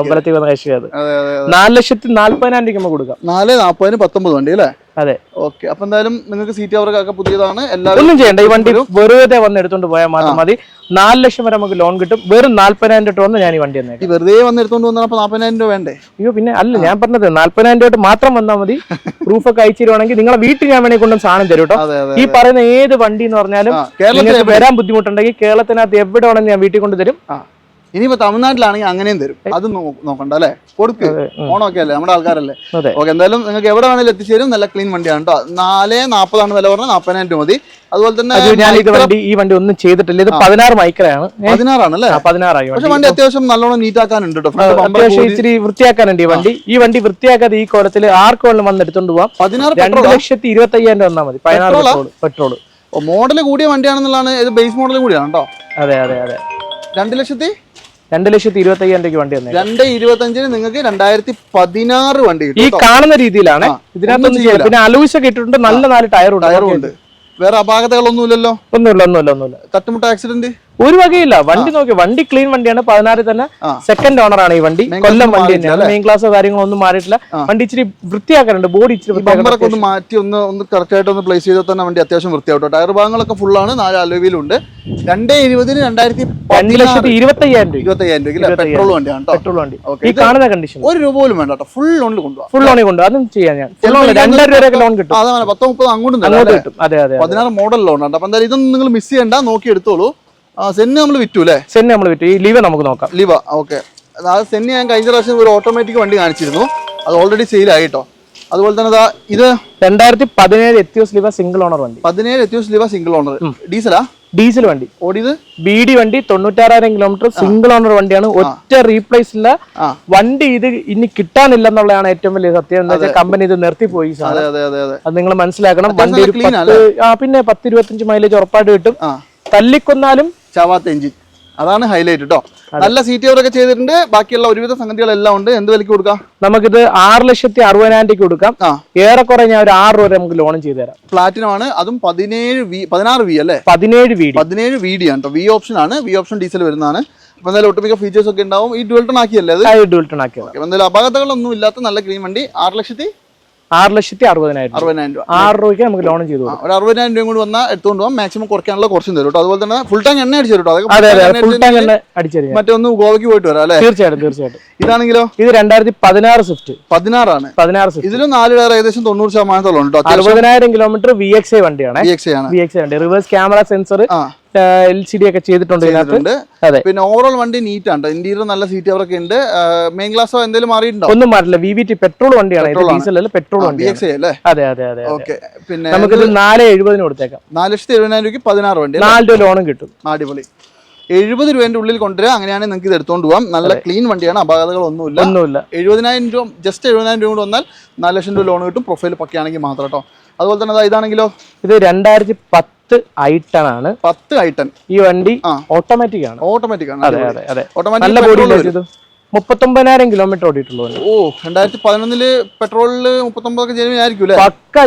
അതെ. അതെ നാല് ലക്ഷത്തി നാല്പതിനായിരം രൂപ കൊടുക്കാം. നാല് നാൽപ്പതിന് പത്തൊമ്പത് വണ്ടി അല്ലേ? അതെ. ഓക്കെ. അപ്പൊ എന്തായാലും നിങ്ങൾക്ക് സീറ്റ് അവർക്കൊക്കെ പുതിയതാണ്. എല്ലാവരും ഒന്നും ചെയ്യണ്ട. ഈ വണ്ടി വെറുതെ വന്ന് എടുത്തോണ്ട് പോയാൽ മാത്രം മതി. നാല് ലക്ഷം വരെ നമുക്ക് ലോൺ കിട്ടും. വെറും നാല്പതിനായിരം രൂപ വന്ന് ഞാൻ ഈ വണ്ടി തന്നെ വെറുതെ വന്നെടുത്തോണ്ട് വന്നപ്പോ നാൽപ്പതിനായിരം രൂപ വേണ്ടേ? അയ്യോ പിന്നെ അല്ല ഞാൻ പറഞ്ഞത് നാല്പതിനായിരം രൂപ മാത്രം വന്നാൽ മതി. *laughs* പ്രൂഫ് ഒക്കെ അയച്ചു തരുവാണെങ്കിൽ നിങ്ങളെ വീട്ടിൽ ഞാൻ വേണമെങ്കിൽ കൊണ്ടും സാധനം തരും കേട്ടോ. ഈ പറയുന്ന ഏത് വണ്ടി എന്ന് പറഞ്ഞാലും നിങ്ങൾക്ക് വരാൻ ബുദ്ധിമുട്ടുണ്ടെങ്കിൽ കേരളത്തിനകത്ത് എവിടെ വേണമെങ്കിലും ഞാൻ വീട്ടിൽ കൊണ്ടുതരും. ഇനിയിപ്പോ തമിഴ്നാട്ടിലാണെങ്കിൽ അങ്ങനെയും തരും. അത് നോക്കണ്ട അല്ലേ? കൊടുക്ക്. ഓണമൊക്കെ അല്ലേ നമ്മുടെ ആൾക്കാരല്ലേ? ഓക്കെ എന്തായാലും നിങ്ങൾക്ക് എവിടെ വേണമെങ്കിലും എത്തിച്ചേരും. നല്ല ക്ലീൻ വണ്ടിയാണ് കേട്ടോ നാല് നാൽപ്പതാണ് വില പറഞ്ഞാൽ നാൽപ്പതിനായിരം രൂപ മതി. അതുപോലെ തന്നെ വണ്ടി ഈ വണ്ടി ഒന്നും ചെയ്തിട്ടില്ല. ഇത് പതിനാറ് മൈക്രയാണ്. പതിനാറാണ് അല്ലേ പതിനാറായി പക്ഷെ വണ്ടി. അത്യാവശ്യം നല്ലോണം നീറ്റ് ആക്കാനുണ്ട് അത്യാവശ്യം ഇച്ചിരി വൃത്തിയാക്കാനുണ്ട് ഈ വണ്ടി. ഈ വണ്ടി വൃത്തിയാക്കാതെ ഈ കോലത്തിൽ ആർക്കും വേണം വന്ന് എടുത്തോണ്ട് പോവാം. പതിനാറ് രണ്ട് ലക്ഷത്തി ഇരുപത്തി അയ്യായിരം വന്നാൽ മതി. പതിനാറ് പെട്രോൾ പെട്രോൾ മോഡൽ കൂടിയ വണ്ടിയാണെന്നുള്ളതാണ് ഇത് ബേസ് മോഡൽ കൂടിയാണ് കേട്ടോ അതെ അതെ അതെ. രണ്ട് ലക്ഷത്തി? രണ്ട് ലക്ഷത്തി ഇരുപത്തി അയ്യായിരം രൂപയ്ക്ക് വണ്ടി തന്നെ രണ്ട് ഇരുപത്തഞ്ചിന് നിങ്ങൾക്ക് രണ്ടായിരത്തി പതിനാറ് വണ്ടി ഈ. കാണുന്ന രീതിയിലാണ് ഇതിനകത്ത് പിന്നെ അലൂസ് ഒക്കെ ഇട്ടിട്ടുണ്ട് നല്ല നാല് ടയർ ഉണ്ട് ടയറും ഉണ്ട് വേറെ അപാകതകളൊന്നുമില്ലല്ലോ? ഒന്നുമില്ല ഒന്നുമില്ല ഒന്നുമില്ല. തട്ടുമുട്ട ആക്സിഡന്റ് ഒരു വകയില്ല. വണ്ടി നോക്കി. വണ്ടി ക്ലീൻ വണ്ടിയാണ്. പതിനാറിൽ തന്നെ സെക്കൻഡ് ഓണർ ആണ് ഈ വണ്ടി. കൊല്ലം വണ്ടി തന്നെയാണ്. മെയിൻ ക്ലാസ് കാര്യങ്ങളൊന്നും മാറിയിട്ടില്ല. വണ്ടി ഇച്ചിരി വൃത്തിയാക്കാനുണ്ട്. ബോഡി ഇച്ചിരി ഒന്ന് മാറ്റി ഒന്ന് ഒന്ന് കറക്റ്റ് ആയിട്ട് ഒന്ന് പ്ലേസ് ചെയ്താൽ തന്നെ വണ്ടി അത്യാവശ്യം വൃത്തിയാവട്ടോ ടയർ ഭാഗങ്ങളൊക്കെ ഫുൾ ആണ്. നാല് അലോവിയിലുണ്ട് രണ്ടേ ഇരുപതിന് രണ്ടായിരത്തി രണ്ട് ലക്ഷത്തി ഇരുപത്തി അയ്യായിരം രൂപ ഇരുപത്തി അയ്യായിരം രൂപ. പെട്രോൾ വണ്ടിയാണ് പെട്രോൾ വണ്ടി. ഈ കാണുന്ന കണ്ടീഷൻ ഒരു രൂപ പോലും വേണ്ട കേട്ടോ. ഫുൾ ലോണിൽ കൊണ്ടുപോകാം ഫുൾ ലോണിൽ കൊണ്ട് അതും ചെയ്യാൻ ഞാൻ. രണ്ടായിരം രൂപ ലോൺ കിട്ടും. അതാണ് പത്തോ മുപ്പത് അങ്ങോട്ടും അങ്ങോട്ട് കിട്ടും. അതെ അതെ. പതിനാറ് മോഡൽ ലോൺ ഉണ്ട് അപ്പൊ എന്തായാലും ഇതൊന്നും നിങ്ങൾ മിസ് ചെയ്യണ്ട. നോക്കി എടുത്തോളൂ. സെന്ന് നമ്മൾ വിറ്റു അല്ലേ സെന്നെ നമ്മൾ വിറ്റു. ഈ ലീവ് നമുക്ക് നോക്കാം. Liva okay. അതായത് സെന്നി ഞാൻ കഴിഞ്ഞ പ്രാവശ്യം ഒരു ഓട്ടോമാറ്റിക് വണ്ടി കാണിച്ചിരുന്നു. അത് ഓൾറെഡി സെയിൽ ആയിട്ടോ അതുപോലെ തന്നെ ഇത് രണ്ടായിരത്തി പതിനേഴ് എത്തിയോസ് ലീവ സിംഗിൾ ഓണർ വണ്ടി. പതിനേഴ് എത്തിയോസ് ലിവ സിംഗിൾ ഓണർ ഡീസലാ? ഡീസൽ വണ്ടി. ഓടിയത്? ബി ഡി വണ്ടി തൊണ്ണൂറ്റാറായിരം കിലോമീറ്റർ സിംഗിൾ ഓണർ വണ്ടിയാണ്. ഒറ്റ റീപ്ലേസ് ഇല്ല. വണ്ടി ഇത് ഇനി കിട്ടാനില്ലെന്നുള്ളതാണ് ഏറ്റവും വലിയ സത്യം. എന്താ വെച്ചാൽ കമ്പനി ഇത് നിർത്തി പോയി സാർ അതെ അതെ അതെ അതെ. അത് നിങ്ങൾ മനസ്സിലാക്കണം. വണ്ടി പിന്നെ പത്ത് ഇരുപത്തഞ്ച് മൈലേജ് ഉറപ്പായിട്ട് കിട്ടും. തല്ലിക്കൊന്നാലും ചവാത്ത എഞ്ചിൻ അതാണ് ഹൈലൈറ്റ് കേട്ടോ നല്ല സീറ്റ് ഒക്കെ ചെയ്തിട്ടുണ്ട്. ബാക്കിയുള്ള ഒരുവിധ സംഗതികളെല്ലാം ഉണ്ട്. എന്ത് വിലക്ക് കൊടുക്കാം? നമുക്കിത് ആറ് ലക്ഷത്തി അറുപതിനായിരം രൂപയ്ക്ക് കൊടുക്കാം ഏറെക്കുറെ ഞാൻ ഒരു ആറ് രൂപ നമുക്ക് ലോണും ചെയ്തു തരാം. പ്ലാറ്റിനം ആണ്. അതും പതിനേഴ് വി പതിനാറ് വി അല്ലേ? പതിനേഴ് വി പതിനേഴ് വി ഡി ആണ് കേട്ടോ വി ഓപ്ഷൻ ആണ്. വി ഓപ്ഷൻ ഡീസൽ വരുന്നതാണ്. അപ്പൊ എന്തായാലും ഒട്ടുമിക്ക ഫീച്ചേഴ്സ് ഒക്കെ ഉണ്ടാവും. ഈ ഡുവൽ ടൺ ആക്കിയല്ലേ അത്? ഡുവൽട്ടൺ ആക്കിയത് ഓക്കെ എന്തായാലും അപകടങ്ങളൊന്നും ഇല്ലാത്ത നല്ല ക്രീം വണ്ടി. ആറ് ലക്ഷത്തി ആറ് ലക്ഷത്തി അറുപതിനായിരം രൂപ. അറുപതിനായിരം രൂപ. ആറ് രൂപയ്ക്ക് നമുക്ക് ലോൺ ചെയ്തു ഒരു അറുപതിനായിരം രൂപ കൂടി വന്നാൽ എടുത്തുകൊണ്ട് പോകാം മാക്സിമം കുറയ്ക്കാനുള്ള കുറച്ചും തരും കേട്ടോ. അതുപോലെ തന്നെ ഫുൾ ടാങ്ക് എണ്ണ അടിച്ചു തരും കേട്ടോ അതെ അതെ ഫുൾ ടാങ്ക് അടിച്ചറിയാം മറ്റൊന്ന് ഗോവയ്ക്ക് പോയിട്ട് വരാം അല്ലേ? തീർച്ചയായിട്ടും തീർച്ചയായിട്ടും. ഇതാണെങ്കിലോ? ഇത് രണ്ടായിരത്തി പതിനാറ് സ്വിഫ്റ്റ് പതിനാറാണ്. പതിനാറ് സ്വിഫ്റ്റ് ഇതിലും നാല് ടയർ ഏകദേശം തൊണ്ണൂറ് ശതമാനത്തോളം ഉണ്ട്. അറുപതിനായിരം കിലോമീറ്റർ വി എക്സ് ഐ വണ്ടിയാണ്. വി എക്സ് ആണ്. വി എക്സ് ഐ വണ്ടി. Reverse camera sensor L C D ഒക്കെ ചെയ്തിട്ടുണ്ട് ഇതിനകത്ത്. അതെ. പിന്നെ ഓവറോൾ വണ്ടി നീറ്റ് ആണ് ഇന്റീരിയർ നല്ല സീറ്റ് അവർക്ക് ഉണ്ട്. മെയിൻ ഗ്ലാസോ എന്തെങ്കിലും മാറിയിട്ടുണ്ടോ? ഒന്നും മാറില്ല. വി വി ടി പെട്രോൾ വണ്ടിയാണ്. ഇത് Petrol ഡീസൽ അല്ല പെട്രോൾ വണ്ടി അതെ അതെ അതെ. ഓക്കെ പിന്നെ നമുക്ക് നാല് എഴുപതിന് കൊടുത്തേക്കാം. നാല് ലക്ഷത്തി എഴുപതിനായിരം രൂപയ്ക്ക് പതിനാറ് വണ്ടി? നാല് രൂപ ലോണും കിട്ടും. അടിപൊളി. എഴുപത് രൂപേന്റെ ഉള്ളിൽ കൊണ്ടുവരിക അങ്ങനെയാണെങ്കിൽ നിങ്ങൾക്ക് ഇത് എടുത്തുകൊണ്ട് പോകാം നല്ല ക്ലീൻ വണ്ടിയാണ്. അപകടങ്ങളൊന്നുമില്ല. ഒന്നുമില്ല. എഴുപതിനായിരം രൂപ ജസ്റ്റ് എഴുപതിനായിരം രൂപ കൊണ്ട് വന്നാൽ നാല് ലക്ഷം രൂപ ലോൺ കിട്ടും. പ്രൊഫൈൽ പക്കയാണെങ്കിൽ മാത്രം കേട്ടോ അതുപോലെ തന്നെ ഇതാണെങ്കിലോ? ഇത് രണ്ടായിരത്തി പത്ത് ഐട്ടൺ ആണ്. പത്ത് ഐട്ടൺ ഈ വണ്ടി. ഓട്ടോമാറ്റിക് ആണ്. ഓട്ടോമാറ്റിക് ആണ്. അതെ അതെ അതെ. നല്ല ബോഡി മുപ്പത്തൊമ്പതിനായിരം കിലോമീറ്റർ ഓടിയിട്ടുള്ളൂ. ഓ രണ്ടായിരത്തി പതിനൊന്നിൽ പെട്രോളിൽ മുപ്പത്തൊമ്പതൊക്കെ ജനുവൻ ആയിരിക്കും പക്ക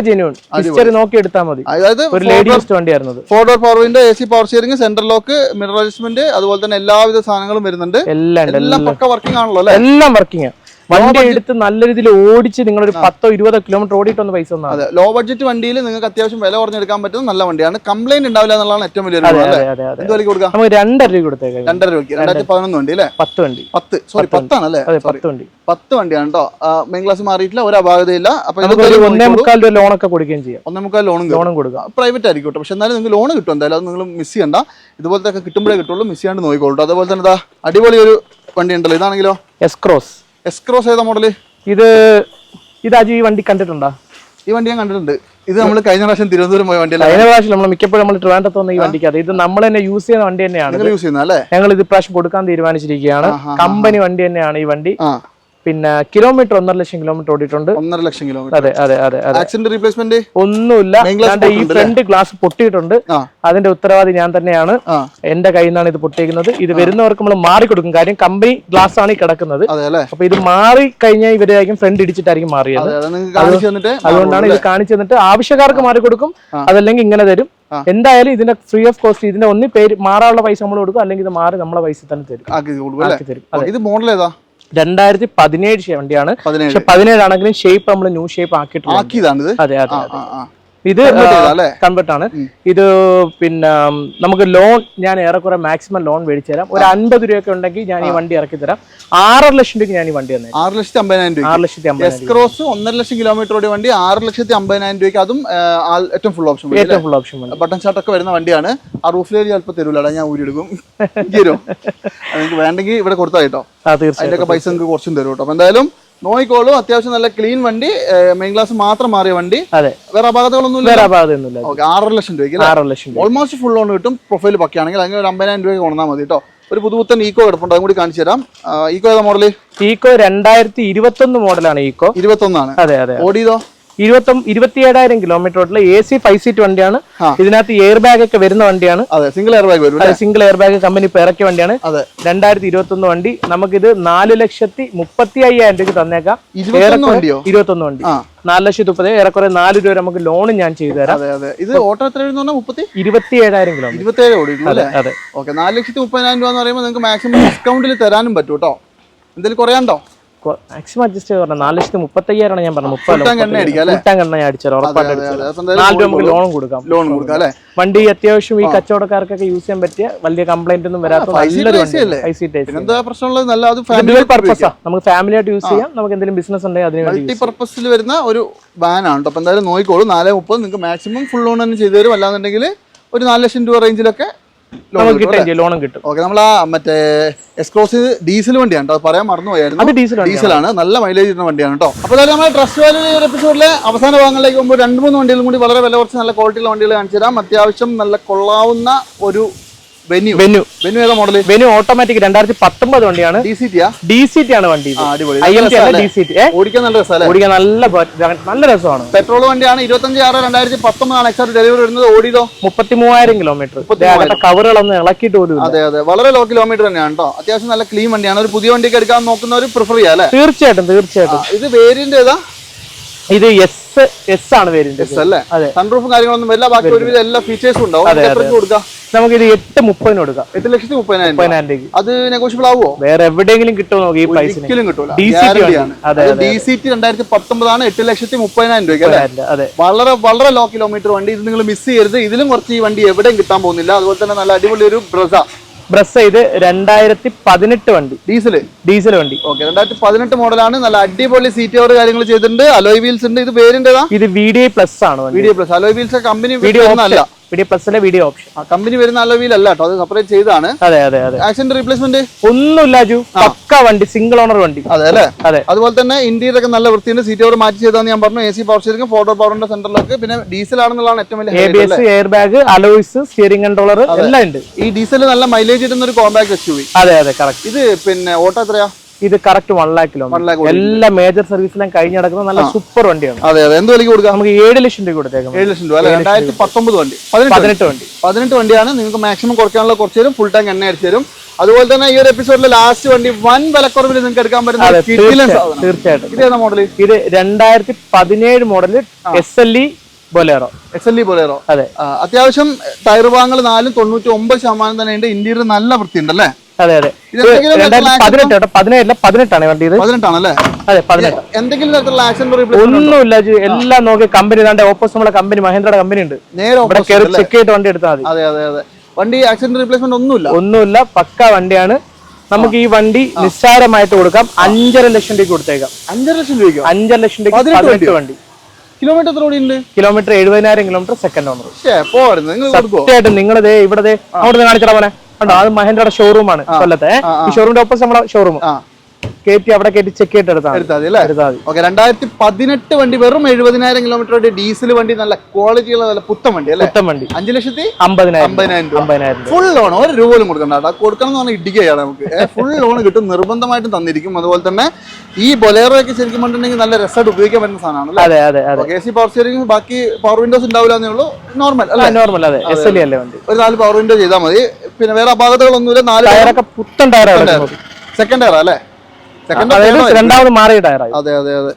ഹിസ്റ്ററി നോക്കി എടുത്താൽ മതി. അതായത് ഒരു ladies വണ്ടിയായിരുന്നു four door power window A C power steering centre lock mirror adjustment അതുപോലെ തന്നെ എല്ലാവിധ സാധനങ്ങളും വരുന്നുണ്ട്. എല്ലാം എല്ലാം പക്ക വർക്കിംഗ് ആണല്ലോ അല്ലേ? എല്ലാം വർക്കിംഗ് വണ്ടി എടുത്ത് നല്ല രീതിയിൽ ഓടിച്ച് നിങ്ങൾ ഒരു പത്തോ ഇരുപതോ കിലോമീറ്റർ ഓടിയിട്ടൊന്ന് പൈസ അതെ ലോ ബഡ്ജറ്റ് വണ്ടിയിൽ നിങ്ങൾക്ക് അത്യാവശ്യം വില കുറഞ്ഞെടുക്കാൻ പറ്റുന്ന നല്ല വണ്ടിയാണ്. കംപ്ലൈന്റ് ഉണ്ടാവില്ല എന്നുള്ളതാണ് ഏറ്റവും വലിയ നമുക്ക് രണ്ടര രൂപ കൊടുത്തേക്കാം രണ്ടര രൂപയ്ക്ക്. രണ്ടായിരത്തി പതിനൊന്ന് വണ്ടി അല്ലേ? പത്ത് വണ്ടി. പത്ത്. സോറി പത്താണ് അല്ലേ പത്ത് വണ്ടി. പത്ത് വണ്ടിയാണ് കേട്ടോ മെയിൻ ക്ലാസ് മാറിയിട്ടില്ല ഒരു അപാകതയില്ല. അപ്പൊ ഒന്നേ മുക്കാൽ രൂപ ലോണൊക്കെ കൊടുക്കുകയും ചെയ്യാം. ഒന്നേ മുക്കാൽ ലോണും ലോണും കൊടുക്കാം. പ്രൈവറ്റ് ആയിരിക്കും കേട്ടോ പക്ഷെ എന്നാലും നിങ്ങൾക്ക് ലോൺ കിട്ടും. എന്തായാലും അത് നിങ്ങൾ മിസ് ചെയ്യണ്ട. ഇതുപോലത്തെ ഒക്കെ കിട്ടുമ്പോഴേ കിട്ടുള്ളൂ. മിസ് ചെയ്യാണ്ട് നോക്കിക്കോളൂ. അതുപോലെ തന്നെ അടിപൊളി ഒരു വണ്ടി ഉണ്ടല്ലോ. ഇതാണെങ്കിലോ? എസ്ക്രോസ് എസ്ക്രോസ് ഏതാ മോഡൽ ഇത് ഇത് അജു ഈ വണ്ടി കണ്ടിട്ടുണ്ടോ? ഈ വണ്ടി ഞാൻ കണ്ടിട്ടുണ്ട്. ഇത് നമ്മൾ കഴിഞ്ഞ പ്രാവശ്യം തിരുവനന്തപുരം പോയ വണ്ടി കഴിഞ്ഞ പ്രാവശ്യം നമ്മൾ മിക്കപ്പോഴും നമ്മൾ ട്രിവാൻഡ്രത്ത് വന്ന ഈ വണ്ടിക്കാതെ ഇത് നമ്മൾ തന്നെ യൂസ് ചെയ്യുന്ന വണ്ടി തന്നെയാണ്. യൂസ് ചെയ്യുന്ന അല്ലേ ഞങ്ങൾ ഇത് പ്രാവശ്യം കൊടുക്കാൻ തീരുമാനിച്ചിരിക്കുകയാണ്. കമ്പനി വണ്ടി തന്നെയാണ് ഈ വണ്ടി. പിന്നെ കിലോമീറ്റർ ഒന്നര ലക്ഷം കിലോമീറ്റർ ഓടിയിട്ടുണ്ട്. ഒന്നര ലക്ഷം കിലോമീറ്റർ. അതെ അതെ അതെ ആക്സിഡന്റ് റീപ്ലേസ്മെന്റ് ഒന്നുമില്ല. ഈ ഫ്രണ്ട് ഗ്ലാസ് പൊട്ടിയിട്ടുണ്ട്. അതിന്റെ ഉത്തരവാദി ഞാൻ തന്നെയാണ്. എന്റെ കയ്യിൽ നിന്നാണ് ഇത് പൊട്ടിയിരിക്കുന്നത്. ഇത് വരുന്നവർക്ക് നമ്മൾ മാറി കൊടുക്കും കാര്യം കമ്പനി ഗ്ലാസ് ആണ് ഈ കിടക്കുന്നത്. അപ്പൊ ഇത് മാറി കഴിഞ്ഞാൽ ഇവരായിരിക്കും ഫ്രണ്ട് ഇടിച്ചിട്ടായിരിക്കും മാറിയത്. അതുകൊണ്ടാണ് ഇത് കാണിച്ചു തന്നിട്ട് ആവശ്യക്കാർക്ക് മാറി കൊടുക്കും. അതല്ലെങ്കിൽ ഇങ്ങനെ തരും. എന്തായാലും ഇതിന്റെ ഫ്രീ ഓഫ് കോസ്റ്റ് ഇതിന്റെ ഒന്നി പേര് മാറാനുള്ള പൈസ നമ്മൾ കൊടുക്കും. അല്ലെങ്കിൽ ഇത് മാറി നമ്മളെ പൈസ തന്നെ തരും. ഇത് മോഡൽ ഏതാ? രണ്ടായിരത്തി പതിനേഴ് വണ്ടിയാണ്. പതിനേഴ്. പക്ഷെ പതിനേഴാണെങ്കിലും ഷേപ്പ് നമ്മൾ ന്യൂ ഷേപ്പ് ആക്കിയിട്ടുണ്ട് അതെ അതെ ഇത് കൺവേർട്ട് ആണ് ഇത് പിന്നെ നമുക്ക് ലോൺ ഞാൻ ഏറെക്കുറെ മാക്സിമം ലോൺ മേടിച്ചു തരാം ഒരു അൻപത് രൂപയൊക്കെ ഉണ്ടെങ്കിൽ ഞാൻ ഈ വണ്ടി ഇറക്കി തരാം ആറര ലക്ഷം രൂപയ്ക്ക് ഞാൻ ഈ വണ്ടി തന്നെ ആറ് ലക്ഷത്തി അമ്പതിനായിരം രൂപ ആറ് ലക്ഷത്തി എസ്ക്രോസ് എസ് ക്രോസ് ഒന്നര ലക്ഷം കിലോമീറ്റർ ഓടിയ വണ്ടി ആറ് ലക്ഷത്തി അമ്പതിനായിരം രൂപയ്ക്ക്. അതും ഏറ്റവും ഫുൾ ഓപ്ഷൻ ഏറ്റവും ഫുൾ ഓപ്ഷൻ ബട്ടൺ ഷർട്ട് ഒക്കെ വരുന്ന വണ്ടിയാണ്. ആ റൂഫിലേക്ക് ചിലപ്പോൾ തരൂലടാ ഞാൻ ഊരിയെടുക്കും തരും? *laughs* നിങ്ങൾക്ക് വേണ്ടെങ്കിൽ ഇവിടെ കൊടുത്താൽ കേട്ടോ. അതിന്റെ പൈസ നിങ്ങൾക്ക് കുറച്ചും തരും കേട്ടോ. എന്തായാലും നോയിക്കോളൂ അത്യാവശ്യം നല്ല ക്ലീൻ വണ്ടി മെയിൻ ക്ലാസ് മാത്രം മാറിയ വണ്ടി. അതെ. വേറെ അപകടങ്ങളൊന്നും ഇല്ല വേറെ അപാകതയൊന്നുമില്ല ഓക്കെ ആറര ലക്ഷം രൂപയ്ക്ക് ആറര ലക്ഷം ഓൾമോസ്റ്റ് ഫുൾ ഓൺ കിട്ടും പ്രൊഫൈൽ പക്കയാണെങ്കിൽ. അങ്ങനെ ഒരു അമ്പതിനായിരം രൂപയ്ക്ക് കൊണ്ടാൽ മതി കേട്ടോ ഒരു പുതുപുത്തൻ ഈക്കോ എടുപ്പുണ്ട്. അതും കൂടി കാണിച്ചു തരാം. ഈക്കോ ഏതാ മോഡൽ ഈക്കോ രണ്ടായിരത്തി ഇരുപത്തൊന്ന് മോഡലാണ് ഈക്കോ ഇരുപത്തൊന്നാണ്. അതെ അതെ ഓടിയതോ ഇരുപത്തൊന്ന് ഇരുപത്തിയേഴായിരം കിലോമീറ്റർ ഓട്ടിൽ എ സി ഫൈവ് സീറ്റ് വണ്ടിയാണ്. ഇതിനകത്ത് എയർ ബാഗ് ഒക്കെ വരുന്ന വണ്ടിയാണ്. അതെ സിംഗിൾ എയർ ബാഗ് വരും സിംഗിൾ എയർ ബാഗ് കമ്പനി ഇപ്പൊ ഇറക്കിയ വണ്ടിയാണ്. രണ്ടായിരത്തി ഇരുപത്തി ഒന്ന് വണ്ടി. നമുക്കിത് നാല് ലക്ഷത്തി മുപ്പത്തി അയ്യായിരം രൂപയ്ക്ക് തന്നേക്കാം. ഇരുപത്തൊന്ന് വണ്ടിയോ? ഇരുപത്തൊന്ന് വണ്ടി. നാല് ലക്ഷത്തി മുപ്പത് ഏറെക്കുറെ നാല് രൂപ നമുക്ക് ലോൺ ഞാൻ ചെയ്തു തരാം. ഇത് ഓട്ടോ എത്ര മുപ്പത്തി? ഇരുപത്തി ഏഴായിരം കിലോമീറ്റർ ഇരുപത്തി ഏഴ് അല്ലേ? അതെ. ഓക്കെ നാല് ലക്ഷത്തി മുപ്പതിനായിരം രൂപ എന്ന് പറയുമ്പോൾ നിങ്ങൾക്ക് മാക്സിമം ഡിസ്കൗണ്ടിൽ തരാനും പറ്റും കേട്ടോ. എന്തെങ്കിലും കുറയാണ്ടോ മാക്സിമം അഡ്ജസ്റ്റ് പറഞ്ഞത് നാല് ലക്ഷത്തി മുപ്പത്തി ഞാൻ പറഞ്ഞത്. Full tank എണ്ണ അടിക്കാം അല്ലേ? മുപ്പത് എണ്ണ ഞാൻ അടിച്ചാൽ ഉറപ്പായിട്ട് നാല് രൂപ നമുക്ക് ലോൺ കൊടുക്കാം. ലോൺ കൊടുക്കാം വണ്ടി അത്യാവശ്യം ഈ കച്ചവടക്കാർക്കൊക്കെ യൂസ് ചെയ്യാൻ പറ്റിയ വലിയ കംപ്ലൈന്റ് ഒന്നും വരാത്ത നല്ലൊരു ഡ്യുവൽ പർപ്പസാ നമുക്ക് ഫാമിലി ആയിട്ട് യൂസ് ചെയ്യാം. നമുക്ക് എന്തെങ്കിലും ബിസിനസ് ഉണ്ടെങ്കിൽ അതിന് വേണ്ടി മൾട്ടി പർപ്പസിൽ വരുന്ന ഒരു വാനാണ് കേട്ടോ. എന്തായാലും നോക്കിക്കോളൂ. നാല് മുപ്പത് നിങ്ങൾക്ക് മാക്സിമം ഫുൾ ലോൺ തന്നെ ചെയ്തു തരും. അല്ലാന്നുണ്ടെങ്കിൽ ഒരു നാല് ലക്ഷം രൂപ റേഞ്ചിലൊക്കെ ലോണും കിട്ടും. ഓക്കെ നമ്മൾ ആ മറ്റേ ഡീസൽ വണ്ടിയാണ് കേട്ടോ പറയാൻ മറന്നുപോയായിരുന്നു ഡീസലാണ് നല്ല മൈലേജ് കിട്ടുന്ന വണ്ടിയാണ് കേട്ടോ. അപ്പോൾ നമ്മുടെ ട്രസ്റ്റ് ഒരു എപ്പിസോഡിലെ അവസാന ഭാഗങ്ങളിലേക്ക് പോകുമ്പോൾ രണ്ട് മൂന്ന് വണ്ടികളും കൂടി വളരെ വില കുറച്ച് നല്ല ക്വാളിറ്റിയുള്ള വണ്ടികൾ കാണിച്ചു തരാം. അത്യാവശ്യം നല്ല കൊള്ളാവുന്ന ഒരു വെന്യൂ വെന്യൂ ഏതാ മോഡൽ വെന്യൂ ഓട്ടോമാറ്റിക് രണ്ടായിരത്തി പത്തൊമ്പത് വണ്ടിയാണ്. D C D C T ആണ് വണ്ടി ഐ എം ടി അല്ല? ഡി സി ടി ഓടിക്കാൻ നല്ല രസമാണ് ഓടിക്കാൻ നല്ല നല്ല രസമാണ്. പെട്രോൾ വണ്ടിയാണ് ഇരുപത്തഞ്ച് ആറ് രണ്ടായിരത്തി പത്തൊമ്പതാണ് എക്സാർ ഡെലിവറി വരുന്നത്. ഓടിയതോ? മുപ്പത്തി മൂവായിരം കിലോമീറ്റർ കവറുകളൊന്നും ഇളക്കിയിട്ട് പോലും അതെ അതെ. വളരെ ലോ കിലോമീറ്റർ തന്നെയാണ് കേട്ടോ അത്യാവശ്യം നല്ല ക്ലീൻ വണ്ടിയാണ്. ഒരു പുതിയ വണ്ടിക്ക് എടുക്കാൻ നോക്കുന്നവർ പ്രിഫർ ചെയ്യാം അല്ലേ? തീർച്ചയായിട്ടും തീർച്ചയായിട്ടും. ഇത് വേരിയന്റ് ഏതാ? ഇത് എസ് എസ് ആണ് അല്ലേ? അതെ. സൺറൂഫും കാര്യങ്ങളൊന്നും വരില്ല. ബാക്കി ഒരുവിധം എല്ലാ ഫീച്ചേഴ്സും ഉണ്ടാവും. കൊടുക്കാം? നമുക്ക് ഇത് എട്ട് മുപ്പതിന് കൊടുക്കാം. എട്ട് ലക്ഷത്തി മുപ്പതിനായിരം രൂപ. അത് നെഗോഷ്യബിൾ ആവുമോ? വേറെ എവിടെയെങ്കിലും കിട്ടുമോ നോക്കി ഈ പ്രൈസിന് ഒരിക്കലും കിട്ടൂല. ഡി സി ടി രണ്ടായിരത്തി പത്തൊമ്പതാണ് എട്ട് ലക്ഷത്തി മുപ്പതിനായിരം രൂപ വളരെ വളരെ ലോ കിലോമീറ്റർ വണ്ടി ഇത് നിങ്ങൾ മിസ് ചെയ്യരുത്. ഇതിലും കുറച്ച് ഈ വണ്ടി എവിടെയും കിട്ടാൻ പോകുന്നില്ല. അതുപോലെ തന്നെ നല്ല അടിപൊളി ഒരു ബ്രസ. ബ്രസ് ചെയ്ത് രണ്ടായിരത്തി പതിനെട്ട് വണ്ടി. ഡീസൽ ഡീസൽ വണ്ടി. ഓക്കെ രണ്ടായിരത്തി പതിനെട്ട് മോഡലാണ് നല്ല അടിപൊളി സീറ്റ് കവർ കാര്യങ്ങൾ ചെയ്തിട്ടുണ്ട്. അലോയ് വീൽസ് ഉണ്ട്. ഇത് പേരിന്റെതാ? ഇത് വി ഡി പ്ലസ് ആണ് വണ്ടി. Video plus alloy wheels company video അല്ല വീഡിയോ പ്ലസിലെ വീഡിയോ ഓപ്ഷൻ. കമ്പനി വരുന്ന അലോയ് വീൽ അല്ല കേട്ടോ അത് സെപ്പറേറ്റ് ചെയ്താണ് അതെ അതെ അതെ. ആക്സിഡന്റ് റീപ്ലേസ്മെന്റ് ഒന്നുമില്ല ജു. പക്ക വണ്ടി സിംഗിൾ ഓണർ വണ്ടി. അതെ അല്ലേ? അതെ. അതുപോലെ തന്നെ ഇന്ത്യയിലൊക്കെ ഒക്കെ നല്ല വൃത്തിയുണ്ട്. സീറ്റ് മാറ്റി ചെയ്താന്ന് ഞാൻ പറഞ്ഞു. A C power steering photo പവറിന്റെ സെന്ററിലൊക്കെ പിന്നെ ഡീസൽ ആണെന്നുള്ളതാണ് ഏറ്റവും വലിയ A B S air bag alloys steering controller എല്ലാം ഉണ്ട്. ഈ ഡീസൽ നല്ല മൈലേജ് കിട്ടുന്ന ഒരു കോമ്പാക്ട് എസ് യു അതെ അതെ കറക്റ്റ് ഇത് പിന്നെ ഓട്ടോ എത്രയാ? ഇത് കറക്റ്റ് വൺ ലാക്ക് കിലോമീറ്റർ എല്ലാ മേജർ സർവീസിലും കഴിഞ്ഞ് നടക്കുന്ന നല്ല സൂപ്പർ വണ്ടിയാണ്. അതെ അതെ. എന്ത് വിലക്ക് കൊടുക്കാം? നമുക്ക് ഏഴ് ലക്ഷം രൂപ കൊടുത്തേക്കാം. ഏഴ് ലക്ഷം രൂപ രണ്ടായിരത്തി പത്തൊമ്പത് വണ്ടി. പതിനെട്ട് വണ്ടി. പതിനെട്ട് വണ്ടി. പതിനെട്ട് വണ്ടിയാണ്. നിങ്ങൾക്ക് മാക്സിമം കുറയ്ക്കാനുള്ള കുറച്ച് തരും. ഫുൾ ടാങ്ക് എണ്ണ അടിച്ചു തരും. അതുപോലെ തന്നെ ഈ ഒരു എപ്പിസോഡിലെ ലാസ്റ്റ് വണ്ടി വൻ വിലക്കുറവിൽ നിങ്ങൾക്ക് എടുക്കാൻ പറ്റുന്ന തീർച്ചയായിട്ടും ഇത് ഏതാ മോഡൽ ഇത് രണ്ടായിരത്തി പതിനേഴ് model S L E Bolero S L E Bolero അതെ. അത്യാവശ്യം ടയർ ഭാഗങ്ങൾ നാലും തൊണ്ണൂറ്റി ഒമ്പത് ശതമാനം തന്നെ ഉണ്ട്. ഇന്ത്യയിൽ നല്ല വൃത്തിയുണ്ട് അല്ലേ? അതെ അതെ. രണ്ടായിരത്തി പതിനെട്ട് കേട്ടോ. പതിനേഴല്ല പതിനെട്ടാണ് വണ്ടി ഇത്. പതിനെട്ടാണല്ലേ? അതെ പതിനെട്ട്. എന്തെങ്കിലും തരത്തിലുള്ള ആക്സിഡന്റ് ഒന്നുമില്ല എല്ലാം നോക്കി കമ്പനി ഇതാണ്ട് ഓപ്പോസിറ്റ് നമ്മുടെ കമ്പനി മഹേന്ദ്രയുടെ കമ്പനി ഉണ്ട്. ഇവിടെ കയറി ചെക്ക് ചെയ്തിട്ട് വണ്ടി എടുത്താൽ മതി. അതെ അതെ അതെ. വണ്ടി ആക്സിഡന്റ് റീപ്ലേസ്മെന്റ് ഒന്നുമില്ല. ഒന്നുമില്ല പക്ക വണ്ടിയാണ്. നമുക്ക് ഈ വണ്ടി നിസ്സാരമായിട്ട് കൊടുക്കാം. അഞ്ചര ലക്ഷം രൂപയ്ക്ക് കൊടുത്തേക്കാം. അഞ്ചര ലക്ഷം രൂപയ്ക്ക്? അഞ്ചര ലക്ഷം രൂപ പതിനെട്ട് വണ്ടി. കിലോമീറ്റർ എത്ര ഓടി ഉണ്ട് കിലോമീറ്റർ എഴുപതിനായിരം കിലോമീറ്റർ സെക്കൻഡ് ഓണർ സത്യമായിട്ടും നിങ്ങൾ ദേ ഇവിടെ അവിടെ നിന്ന് കാണിച്ചാ പോലെ അത് മഹേന്ദ്രയുടെ ഷോറൂമാണ് കൊല്ലത്തെ. ഈ ഷോറൂമിന്റെ ഒപ്പം നമ്മുടെ ഷോറൂം കയറ്റി അവിടെ കയറ്റി ചെക്ക് ചെയ്തിട്ട് എടുത്താൽ മതി. എടുത്താൽ മതി അല്ലേ? എടുത്താൽ മതി. ഓക്കെ രണ്ടായിരത്തി പതിനെട്ട് വണ്ടി വെറും എഴുപതിനായിരം കിലോമീറ്റർ ഡീസൽ വണ്ടി നല്ല ക്വാളിറ്റിയുള്ള നല്ല പുത്തൻ വണ്ടി അല്ലേ? പുത്തൻ വണ്ടി. അഞ്ചു ലക്ഷത്തി അമ്പതിനായിരം അമ്പതിനായിരം രൂപ. അമ്പതിനായിരം രൂപ. ഫുൾ ലോൺ ഒരു രൂപ പോലും കൊടുക്കണ്ട കൊടുക്കണം എന്ന് പറഞ്ഞാൽ ഇടിക്കുകയാണ് നമുക്ക്. ഫുൾ ലോൺ കിട്ടും നിർബന്ധമായിട്ടും തന്നിരിക്കും. അതുപോലെ തന്നെ ഈ ബൊലേറോ ഒക്കെ ശരിക്കും പറഞ്ഞിട്ടുണ്ടെങ്കിൽ നല്ല രസമായിട്ട് ഉപയോഗിക്കാൻ പറ്റുന്ന സാധനമാണ് അതെ അതെ അതെ. എ സി പവർ സ്റ്റിയറിംഗ് ബാക്കി പവർ വിൻഡോസ് ഉണ്ടാവില്ല എന്നേ ഉള്ളൂ. നോർമൽ അല്ലേ? നോർമൽ അതെ. എസ് എൽ അല്ലേ വണ്ടി. ഒരു നാല് പവർ വിൻഡോ ചെയ്താൽ മതി. പിന്നെ വേറെ അപാകതകളൊന്നുമില്ല നാല് ടയറൊക്കെ പുത്തൻ ടയറാണ് സെക്കൻഡ് ടയറാ അല്ലേ? അതായത് രണ്ടാമത് മാറിയ ടയറായി അതെ അതെ അതെ.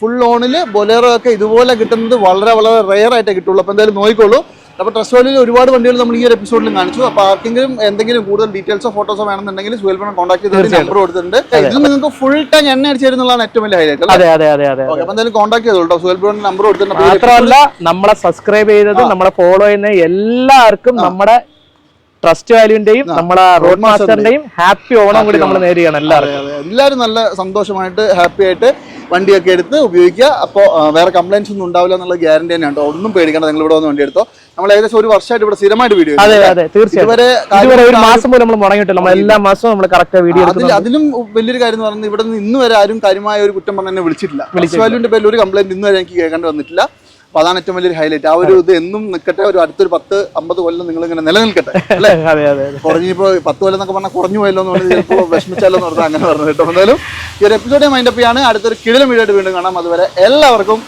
ഫുൾ ലോണിൽ ബൊലേറോ ഒക്കെ ഇതുപോലെ കിട്ടുന്നത് വളരെ വളരെ റെയർ ആയിട്ടേ കിട്ടുള്ളൂ. അപ്പോൾ എന്തായാലും നോക്കിക്കോളൂ. അപ്പോൾ ട്രസ്റ്റ് വാലിയിൽ ഒരുപാട് വണ്ടികൾ നമ്മൾ ഈ ഒരു എപ്പിസോഡിലും കാണിച്ചു. അപ്പോൾ ആർക്കെങ്കിലും എന്തെങ്കിലും കൂടുതൽ ഡീറ്റെയിൽസോ ഫോട്ടോസോ വേണമെന്നുണ്ടെങ്കിൽ സുഹേൽപ്പനെ കോൺടാക്ട് ചെയ്ത് നമ്പർ കൊടുത്തിട്ടുണ്ട്. ഇതിൽ നിങ്ങൾക്ക് ഫുൾ ടൈം എണ്ണ അടിച്ചു തരുന്നതാണ് ഏറ്റവും വലിയ ഹൈലൈറ്റ് അതെ അതെ അതെ അതെ അപ്പോൾ എന്തായാലും കോൺടാക്ട് ചെയ്തോട്ടോ സുഹേൽ സുഹേൽപ്പന്റെ നമ്പർ കൊടുത്തിട്ടുണ്ട്. മാത്രമല്ല നമ്മളെ സബ്സ്ക്രൈബ് ചെയ്തത് നമ്മളെ ഫോളോ ചെയ്യുന്ന എല്ലാവർക്കും നമ്മുടെ ട്രസ്റ്റ് വാല്യൂന്റെയും നമ്മളെ റോഡ് മാസ്റ്ററിന്റെയും ഹാപ്പി ഓണം കൂടി നമ്മൾ നേരുകയാണ് അതെ. എല്ലാവരും നല്ല സന്തോഷമായിട്ട് ഹാപ്പി ആയിട്ട് വണ്ടിയൊക്കെ എടുത്ത് ഉപയോഗിക്കുക. അപ്പോൾ വേറെ കംപ്ലൈൻസ് ഒന്നും ഉണ്ടാവില്ല എന്നുള്ള ഗ്യാരണ്ടി തന്നെയാണ് ഒന്നും പേടിക്കണ്ട നിങ്ങൾ ഇവിടെ വന്ന് വണ്ടി എടുത്തോ. നമ്മൾ ഏകദേശം ഒരു വർഷമായിട്ട് ഇവിടെ സ്ഥിരമായിട്ട് വീഡിയോ അതെ അതെ തീർച്ചയായും ഒരു മാസം പോലും നമ്മൾ മുടങ്ങിയിട്ടില്ല. നമ്മൾ എല്ലാ മാസവും നമ്മൾ കറക്റ്റ് വീഡിയോ അതിൽ അതിലും വലിയൊരു കാര്യം എന്ന് പറയുന്നത് ഇവിടെ നിന്ന് ഇന്ന് വരെ ആരും കാര്യമായ ഒരു കുറ്റം പറഞ്ഞു തന്നെ വിളിച്ചിട്ടില്ല. വാല്യൂന്റെ പേരിൽ ഒരു കംപ്ലൈന്റ് ഇന്നുവരെ എനിക്ക് കേൾക്കേണ്ടി വന്നിട്ടില്ല. അപ്പൊ അതാണ് ഏറ്റവും വലിയൊരു ഹൈലൈറ്റ് ആ ഒരു ഇത് എന്നും നിൽക്കട്ടെ ഒരു അടുത്തൊരു പത്ത് അമ്പത് കൊല്ലം നിങ്ങൾ ഇങ്ങനെ നിലനിൽക്കട്ടെ അല്ലെ? *laughs* അതെ അതെ അതെ. കുറഞ്ഞിപ്പോ പത്ത് കൊല്ലം എന്നൊക്കെ പറഞ്ഞാൽ കുറഞ്ഞു പോയല്ലോ എന്ന് പറഞ്ഞാൽ ചിലപ്പോൾ വിഷമിച്ചാലോ എന്ന് പറഞ്ഞാൽ അങ്ങനെ പറഞ്ഞു കേട്ടോ. എന്തായാലും ഈ ഒരു എപ്പിസോഡ് മൈൻഡപ്പ് ചെയ്യാണ്. അടുത്തൊരു കിഴിലും വീടായിട്ട് വീണ്ടും കാണാം. അതുവരെ എല്ലാവർക്കും.